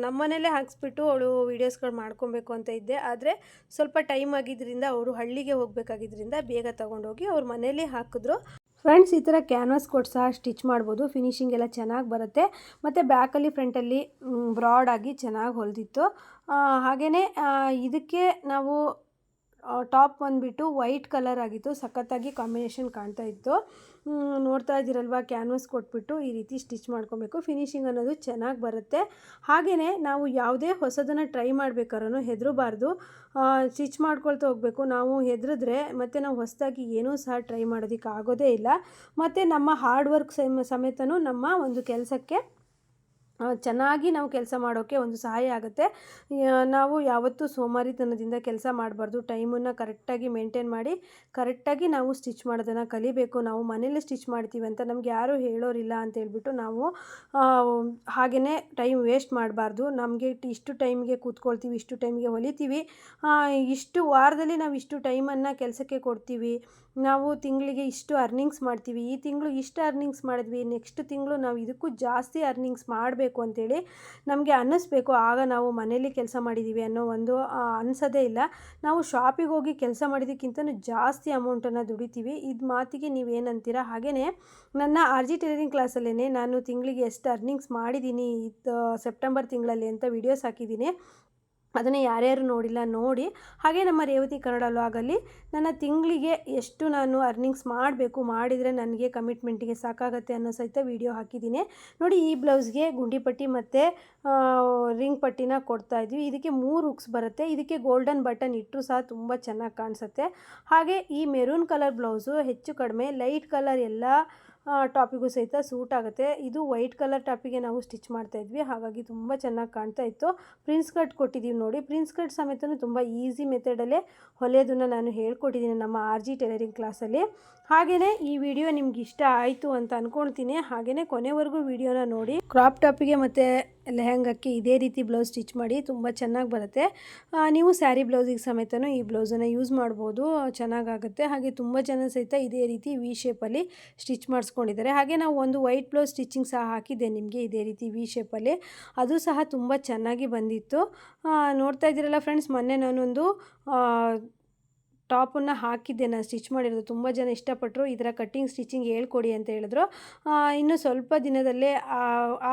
ನಮ್ಮನೇಲೇ ಹಾಕ್ಸ್ಬಿಟ್ಟು ಅವಳು ವೀಡಿಯೋಸ್ಗಳು ಮಾಡ್ಕೊಬೇಕು ಅಂತ ಇದ್ದೆ. ಆದರೆ ಸ್ವಲ್ಪ ಟೈಮ್ ಆಗಿದ್ದರಿಂದ ಅವರು ಹಳ್ಳಿಗೆ ಹೋಗಬೇಕಾಗಿದ್ದರಿಂದ ಬೇಗ ತೊಗೊಂಡೋಗಿ ಅವ್ರ ಮನೇಲಿ ಹಾಕಿದ್ರು. ಫ್ರೆಂಡ್ಸ್, ಈ ಥರ ಕ್ಯಾನ್ವಾಸ್ ಕೊಟ್ಟು ಸಹ ಸ್ಟಿಚ್ ಮಾಡ್ಬೋದು. ಫಿನಿಶಿಂಗ್ ಎಲ್ಲ ಚೆನ್ನಾಗಿ ಬರುತ್ತೆ. ಮತ್ತು ಬ್ಯಾಕಲ್ಲಿ, ಫ್ರಂಟಲ್ಲಿ ಬ್ರಾಡಾಗಿ ಚೆನ್ನಾಗಿ ಹೊಲಿದಿತ್ತು. ಹಾಗೆಯೇ ಇದಕ್ಕೆ ನಾವು ಟಾಪ್ ಬಂದುಬಿಟ್ಟು ವೈಟ್ ಕಲರ್ ಆಗಿತ್ತು. ಸಖತ್ತಾಗಿ ಕಾಂಬಿನೇಷನ್ ಕಾಣ್ತಾ ಇತ್ತು. ನೋಡ್ತಾ ಇದ್ದೀರಲ್ವ? ಕ್ಯಾನ್ವಸ್ ಕೊಟ್ಬಿಟ್ಟು ಈ ರೀತಿ ಸ್ಟಿಚ್ ಮಾಡ್ಕೊಬೇಕು. ಫಿನಿಶಿಂಗ್ ಅನ್ನೋದು ಚೆನ್ನಾಗಿ ಬರುತ್ತೆ. ಹಾಗೆಯೇ ನಾವು ಯಾವುದೇ ಹೊಸದನ್ನು ಟ್ರೈ ಮಾಡಬೇಕಾದ್ರೂ ಹೆದರಬಾರ್ದು. ಸ್ಟಿಚ್ ಮಾಡ್ಕೊಳ್ತಾ ಹೋಗಬೇಕು. ನಾವು ಹೆದರಿದ್ರೆ ಮತ್ತು ನಾವು ಹೊಸದಾಗಿ ಏನೂ ಸಹ ಟ್ರೈ ಮಾಡೋದಕ್ಕೆ ಆಗೋದೇ ಇಲ್ಲ. ಮತ್ತು ನಮ್ಮ ಹಾರ್ಡ್ ವರ್ಕ್ ಸಮೇತನೂ ನಮ್ಮ ಒಂದು ಕೆಲಸಕ್ಕೆ ಚೆನ್ನಾಗಿ ನಾವು ಕೆಲಸ ಮಾಡೋಕ್ಕೆ ಒಂದು ಸಹಾಯ ಆಗುತ್ತೆ. ನಾವು ಯಾವತ್ತೂ ಸೋಮಾರಿತನದಿಂದ ಕೆಲಸ ಮಾಡಬಾರ್ದು. ಟೈಮನ್ನು ಕರೆಕ್ಟಾಗಿ ಮೇಂಟೈನ್ ಮಾಡಿ, ಕರೆಕ್ಟಾಗಿ ನಾವು ಸ್ಟಿಚ್ ಮಾಡೋದನ್ನು ಕಲಿಬೇಕು. ನಾವು ಮನೇಲಿ ಸ್ಟಿಚ್ ಮಾಡ್ತೀವಿ ಅಂತ ನಮ್ಗೆ ಯಾರೂ ಹೇಳೋರಿಲ್ಲ ಅಂತ ಹೇಳ್ಬಿಟ್ಟು ನಾವು ಹಾಗೆಯೇ ಟೈಮ್ ವೇಸ್ಟ್ ಮಾಡಬಾರ್ದು. ನಮಗೆ ಇಷ್ಟು ಟೈಮ್ಗೆ ಕೂತ್ಕೊಳ್ತೀವಿ, ಇಷ್ಟು ಟೈಮ್ಗೆ ಹೊಲಿತೀವಿ. ಇಷ್ಟು ವಾರದಲ್ಲಿ ನಾವು ಇಷ್ಟು ಟೈಮನ್ನು ಕೆಲಸಕ್ಕೆ ಕೊಡ್ತೀವಿ. ನಾವು ತಿಂಗಳಿಗೆ ಇಷ್ಟು ಅರ್ನಿಂಗ್ಸ್ ಮಾಡ್ತೀವಿ, ಈ ತಿಂಗಳು ಇಷ್ಟು ಅರ್ನಿಂಗ್ಸ್ ಮಾಡಿದ್ವಿ ನೆಕ್ಸ್ಟ್ ತಿಂಗಳು ನಾವು ಇದಕ್ಕೂ ಜಾಸ್ತಿ ಅರ್ನಿಂಗ್ಸ್ ಮಾಡಬೇಕು ಅಂತೇಳಿ ನಮಗೆ ಅನ್ನಿಸ್ಬೇಕು, ಆಗ ನಾವು ಮನೇಲಿ ಕೆಲಸ ಮಾಡಿದ್ದೀವಿ ಅನ್ನೋ ಒಂದು ಅನ್ಸೋದೇ ಇಲ್ಲ. ನಾವು ಶಾಪಿಗೆ ಹೋಗಿ ಕೆಲಸ ಮಾಡಿದ್ದಕ್ಕಿಂತಲೂ ಜಾಸ್ತಿ ಅಮೌಂಟನ್ನು ದುಡಿತೀವಿ. ಇದು ಮಾತಿಗೆ ನೀವೇನಂತೀರ ಹಾಗೆಯೇ ನನ್ನ ಆರ್ ಜಿ ಟೈಲರಿಂಗ್ ಕ್ಲಾಸಲ್ಲೇ ನಾನು ತಿಂಗಳಿಗೆ ಎಷ್ಟು ಅರ್ನಿಂಗ್ಸ್ ಮಾಡಿದ್ದೀನಿ ಇದು ಸೆಪ್ಟೆಂಬರ್ ತಿಂಗಳಲ್ಲಿ ಅಂತ ವಿಡಿಯೋಸ್ ಹಾಕಿದ್ದೀನಿ ಅದನ್ನು ಯಾರ್ಯಾರು ನೋಡಿಲ್ಲ ನೋಡಿ. ಹಾಗೆ ನಮ್ಮ ರೇವತಿ ಕನ್ನಡ ಲಾಗಲ್ಲಿ ನನ್ನ ತಿಂಗಳಿಗೆ ಎಷ್ಟು ನಾನು ಅರ್ನಿಂಗ್ಸ್ ಮಾಡಬೇಕು ಮಾಡಿದರೆ ನನಗೆ ಕಮಿಟ್ಮೆಂಟಿಗೆ ಸಾಕಾಗತ್ತೆ ಅನ್ನೋ ಸಹಿತ ವಿಡಿಯೋ ಹಾಕಿದ್ದೀನಿ. ನೋಡಿ ಈ ಬ್ಲೌಸ್ಗೆ ಗುಂಡಿ ಪಟ್ಟಿ ಮತ್ತು ರಿಂಗ್ ಪಟ್ಟಿನ ಕೊಡ್ತಾ ಇದ್ವಿ. ಇದಕ್ಕೆ ಮೂರು ಹುಕ್ಸ್ ಬರುತ್ತೆ. ಇದಕ್ಕೆ ಗೋಲ್ಡನ್ ಬಟನ್ ಇಟ್ಟರು ಸಹ ತುಂಬ ಚೆನ್ನಾಗಿ ಕಾಣಿಸುತ್ತೆ. ಹಾಗೆ ಈ ಮೆರೂನ್ ಕಲರ್ ಬ್ಲೌಸು ಹೆಚ್ಚು ಕಡಿಮೆ ಲೈಟ್ ಕಲರ್ ಎಲ್ಲ ಟಾಪಿಗೂ ಸಹಿತ ಸೂಟ್ ಆಗುತ್ತೆ. ಇದು ವೈಟ್ ಕಲರ್ ಟಾಪಿಗೆ ನಾವು ಸ್ಟಿಚ್ ಮಾಡ್ತಾ ಇದ್ವಿ. ಹಾಗಾಗಿ ತುಂಬ ಚೆನ್ನಾಗಿ ಕಾಣ್ತಾ ಇತ್ತು. ಪ್ರಿನ್ಸ್ ಕಟ್ ಕೊಟ್ಟಿದ್ದೀವಿ ನೋಡಿ. ಪ್ರಿನ್ಸ್ ಕಟ್ ಸಮೇತ ತುಂಬ ಈಸಿ ಮೆಥಡಲ್ಲೇ ಹೊಲೆಯೋದನ್ನು ನಾನು ಹೇಳ್ಕೊಟ್ಟಿದ್ದೀನಿ ನಮ್ಮ ಆರ್ ಜಿ ಟೈಲರಿಂಗ್ ಕ್ಲಾಸಲ್ಲಿ. ಹಾಗೆಯೇ ಈ ವಿಡಿಯೋ ನಿಮ್ಗೆ ಇಷ್ಟ ಆಯಿತು ಅಂತ ಅಂದ್ಕೊಳ್ತೀನಿ ಹಾಗೆಯೇ ಕೊನೆವರೆಗೂ ವಿಡಿಯೋನ ನೋಡಿ. ಕ್ರಾಪ್ ಟಾಪಿಗೆ ಮತ್ತು ಲೆಹಂಗಕ್ಕೆ ಇದೇ ರೀತಿ ಬ್ಲೌಸ್ ಸ್ಟಿಚ್ ಮಾಡಿ ತುಂಬ ಚೆನ್ನಾಗಿ ಬರುತ್ತೆ. ನೀವು ಸ್ಯಾರಿ ಬ್ಲೌಸಿಗೆ ಸಮೇತನೂ ಈ ಬ್ಲೌಸನ್ನು ಯೂಸ್ ಮಾಡ್ಬೋದು. ಚೆನ್ನಾಗಾಗುತ್ತೆ ಹಾಗೆ ತುಂಬ ಜನ ಸಹಿತ ಇದೇ ರೀತಿ ವಿ ಶೇಪಲ್ಲಿ ಸ್ಟಿಚ್ ಮಾಡಿಸ್ಕೊಂಡಿದ್ದಾರೆ ಹಾಗೆ ನಾವು ಒಂದು ವೈಟ್ ಬ್ಲೌಸ್ ಸ್ಟಿಚಿಂಗ್ ಸಹ ಹಾಕಿದ್ದೆ ನಿಮಗೆ ಇದೇ ರೀತಿ ವಿ ಶೇಪಲ್ಲಿ ಅದು ಸಹ ತುಂಬ ಚೆನ್ನಾಗಿ ಬಂದಿತ್ತು. ನೋಡ್ತಾ ಇದ್ದೀರಲ್ಲ ಫ್ರೆಂಡ್ಸ್, ಮೊನ್ನೆ ನಾನೊಂದು ಟಾಪನ್ನು ಹಾಕಿದ್ದೆ ನಾನು ಸ್ಟಿಚ್ ಮಾಡಿರೋದು. ತುಂಬ ಜನ ಇಷ್ಟಪಟ್ಟರು ಇದರ ಕಟ್ಟಿಂಗ್, ಸ್ಟಿಚಿಂಗ್ ಹೇಳ್ಕೊಡಿ ಅಂತ ಹೇಳಿದ್ರು. ಇನ್ನು ಸ್ವಲ್ಪ ದಿನದಲ್ಲೇ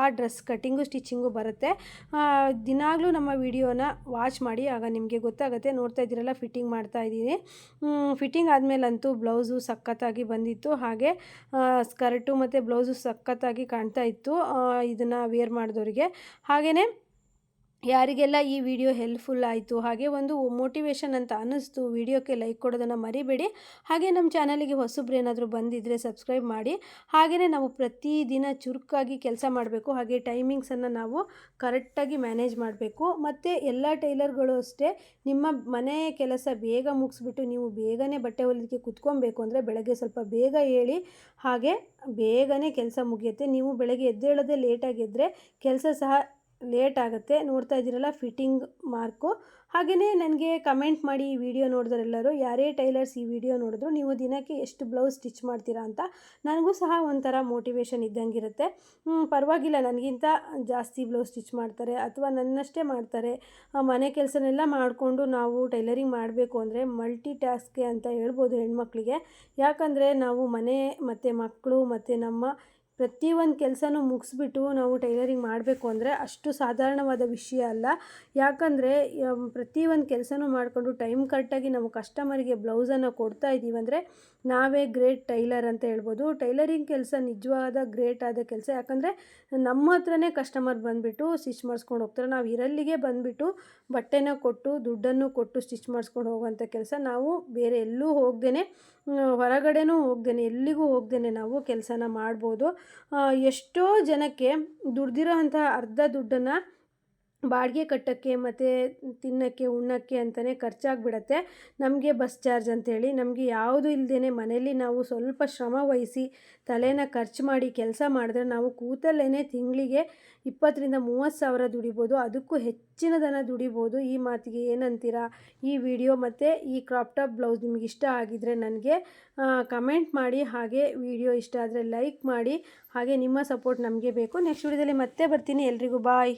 ಆ ಡ್ರೆಸ್ ಕಟ್ಟಿಂಗು, ಸ್ಟಿಚಿಂಗು ಬರುತ್ತೆ. ದಿನಾಗಲೂ ನಮ್ಮ ವಿಡಿಯೋನ ವಾಚ್ ಮಾಡಿ, ಆಗ ನಿಮಗೆ ಗೊತ್ತಾಗುತ್ತೆ. ನೋಡ್ತಾ ಇದ್ದೀರಲ್ಲ, ಫಿಟ್ಟಿಂಗ್ ಮಾಡ್ತಾ ಇದ್ದೀನಿ. ಫಿಟ್ಟಿಂಗ್ ಆದಮೇಲಂತೂ ಬ್ಲೌಸು ಸಖತ್ತಾಗಿ ಬಂದಿತ್ತು. ಹಾಗೆ ಸ್ಕರ್ಟು ಮತ್ತು ಬ್ಲೌಸು ಸಖತ್ತಾಗಿ ಕಾಣ್ತಾ ಇತ್ತು. ಇದನ್ನು ವೇರ್ ಮಾಡಿದವರಿಗೆ. ಹಾಗೆಯೇ ಯಾರಿಗೆಲ್ಲ ಈ ವಿಡಿಯೋ ಹೆಲ್ಪ್ಫುಲ್ ಆಯಿತು, ಹಾಗೆ ಒಂದು ಮೋಟಿವೇಶನ್ ಅಂತ ಅನ್ನಿಸ್ತು, ವಿಡಿಯೋಕ್ಕೆ ಲೈಕ್ ಕೊಡೋದನ್ನು ಮರಿಬೇಡಿ. ಹಾಗೆ ನಮ್ಮ ಚಾನಲಿಗೆ ಹೊಸಬ್ರು ಏನಾದರೂ ಬಂದಿದ್ದರೆ ಸಬ್ಸ್ಕ್ರೈಬ್ ಮಾಡಿ. ಹಾಗೆಯೇ ನಾವು ಪ್ರತಿದಿನ ಚುರುಕಾಗಿ ಕೆಲಸ ಮಾಡಬೇಕು, ಹಾಗೆ ಟೈಮಿಂಗ್ಸನ್ನು ನಾವು ಕರೆಕ್ಟಾಗಿ ಮ್ಯಾನೇಜ್ ಮಾಡಬೇಕು. ಮತ್ತು ಎಲ್ಲ ಟೈಲರ್ಗಳು ಅಷ್ಟೇ, ನಿಮ್ಮ ಮನೆ ಕೆಲಸ ಬೇಗ ಮುಗಿಸ್ಬಿಟ್ಟು ನೀವು ಬೇಗನೆ ಬಟ್ಟೆ ಹೊಲಿದಕ್ಕೆ ಕುತ್ಕೊಬೇಕು ಅಂದರೆ ಬೆಳಗ್ಗೆ ಸ್ವಲ್ಪ ಬೇಗ ಹೇಳಿ ಹಾಗೆ ಬೇಗನೆ ಕೆಲಸ ಮುಗಿಯುತ್ತೆ. ನೀವು ಬೆಳಗ್ಗೆ ಎದ್ದೇಳೋದೇ ಲೇಟಾಗಿದ್ದರೆ ಕೆಲಸ ಸಹ ಲೇಟ್ ಆಗುತ್ತೆ. ನೋಡ್ತಾ ಇದ್ದೀರಲ್ಲ ಫಿಟ್ಟಿಂಗ್ ಮಾರ್ಕು ಹಾಗೆಯೇ ನನಗೆ ಕಮೆಂಟ್ ಮಾಡಿ ಈ ವಿಡಿಯೋ ನೋಡಿದ್ರೆಲ್ಲರೂ ಯಾರೇ ಟೈಲರ್ಸ್ ಈ ವಿಡಿಯೋ ನೋಡಿದ್ರು, ನೀವು ದಿನಕ್ಕೆ ಎಷ್ಟು ಬ್ಲೌಸ್ ಸ್ಟಿಚ್ ಮಾಡ್ತೀರಾ ಅಂತ ನನಗೂ ಸಹ ಒಂಥರ ಮೋಟಿವೇಶನ್ ಇದ್ದಂಗಿರುತ್ತೆ. ಪರವಾಗಿಲ್ಲ, ನನಗಿಂತ ಜಾಸ್ತಿ ಬ್ಲೌಸ್ ಸ್ಟಿಚ್ ಮಾಡ್ತಾರೆ, ಅಥವಾ ನನ್ನಷ್ಟೇ ಮಾಡ್ತಾರೆ. ಮನೆ ಕೆಲಸನೆಲ್ಲ ಮಾಡಿಕೊಂಡು ನಾವು ಟೈಲರಿಂಗ್ ಮಾಡಬೇಕು ಅಂದರೆ ಮಲ್ಟಿ ಟಾಸ್ಕೆ ಅಂತ ಹೇಳ್ಬೋದು ಹೆಣ್ಮಕ್ಳಿಗೆ. ಯಾಕಂದರೆ ನಾವು ಮನೆ, ಮತ್ತು ಮಕ್ಕಳು, ಮತ್ತು ನಮ್ಮ ಪ್ರತಿಯೊಂದು ಕೆಲಸನೂ ಮುಗಿಸ್ಬಿಟ್ಟು ನಾವು ಟೈಲರಿಂಗ್ ಮಾಡಬೇಕು ಅಂದರೆ ಅಷ್ಟು ಸಾಧಾರಣವಾದ ವಿಷಯ ಅಲ್ಲ. ಯಾಕಂದರೆ ಪ್ರತಿಯೊಂದು ಕೆಲಸನೂ ಮಾಡಿಕೊಂಡು ಟೈಮ್ ಕರೆಕ್ಟಾಗಿ ನಾವು ಕಸ್ಟಮರಿಗೆ ಬ್ಲೌಸನ್ನು ಕೊಡ್ತಾ ಇದ್ದೀವಿ ಅಂದರೆ ನಾವೇ ಗ್ರೇಟ್ ಟೈಲರ್ ಅಂತ ಹೇಳ್ಬೋದು. ಟೈಲರಿಂಗ್ ಕೆಲಸ ನಿಜವಾದ ಗ್ರೇಟ್ ಆದ ಕೆಲಸ. ಯಾಕಂದರೆ ನಮ್ಮ ಹತ್ರನೇ ಕಸ್ಟಮರ್ ಬಂದುಬಿಟ್ಟು ಸ್ಟಿಚ್ ಮಾಡಿಸ್ಕೊಂಡು ಹೋಗ್ತಾರೆ. ನಾವು ಇರಲ್ಲಿಗೆ ಬಂದುಬಿಟ್ಟು ಬಟ್ಟೆನ ಕೊಟ್ಟು, ದುಡ್ಡನ್ನು ಕೊಟ್ಟು ಸ್ಟಿಚ್ ಮಾಡಿಸ್ಕೊಂಡು ಹೋಗುವಂಥ ಕೆಲಸ ನಾವು ಬೇರೆ ಎಲ್ಲೂ ಹೋಗ್ದೇ ಹೊರಗಡೆನೂ ಹೋಗ್ದೇನೆ, ಎಲ್ಲಿಗೂ ಹೋಗ್ದೇನೆ ನಾವು ಕೆಲಸನ ಮಾಡ್ಬೋದು. ಎಷ್ಟೋ ಜನಕ್ಕೆ ದುಡ್ದಿರೋ ಅಂಥ ಅರ್ಧ ದುಡ್ಡನ್ನು ಬಾಡಿಗೆ ಕಟ್ಟೋಕ್ಕೆ ಮತ್ತು ತಿನ್ನೋಕ್ಕೆ, ಉಣ್ಣೋಕ್ಕೆ ಅಂತಲೇ ಖರ್ಚಾಗ್ಬಿಡತ್ತೆ. ನಮಗೆ ಬಸ್ ಚಾರ್ಜ್ ಅಂತೇಳಿ ನಮಗೆ ಯಾವುದು ಇಲ್ಲದೇ ಮನೇಲಿ ನಾವು ಸ್ವಲ್ಪ ಶ್ರಮ ವಹಿಸಿ ತಲೆನ ಖರ್ಚು ಮಾಡಿ ಕೆಲಸ ಮಾಡಿದ್ರೆ ನಾವು ಕೂತಲ್ಲೇ ತಿಂಗಳಿಗೆ ಇಪ್ಪತ್ತರಿಂದ ಮೂವತ್ತು ಸಾವಿರ ದುಡಿಬೋದು. ಅದಕ್ಕೂ ಹೆಚ್ಚಿನ ದನ ದುಡಿಬೋದು. ಈ ಮಾತಿಗೆ ಏನಂತೀರಾ? ಈ ವಿಡಿಯೋ ಮತ್ತು ಈ ಕ್ರಾಪ್ ಟಾಪ್ ಬ್ಲೌಸ್ ನಿಮ್ಗೆ ಇಷ್ಟ ಆಗಿದರೆ ನನಗೆ ಕಮೆಂಟ್ ಮಾಡಿ. ಹಾಗೆ ವಿಡಿಯೋ ಇಷ್ಟ ಆದರೆ ಲೈಕ್ ಮಾಡಿ. ಹಾಗೆ ನಿಮ್ಮ ಸಪೋರ್ಟ್ ನಮಗೆ ಬೇಕು. ನೆಕ್ಸ್ಟ್ ವಿಡಿಯೋದಲ್ಲಿ ಮತ್ತೆ ಬರ್ತೀನಿ. ಎಲ್ರಿಗೂ ಬಾಯ್.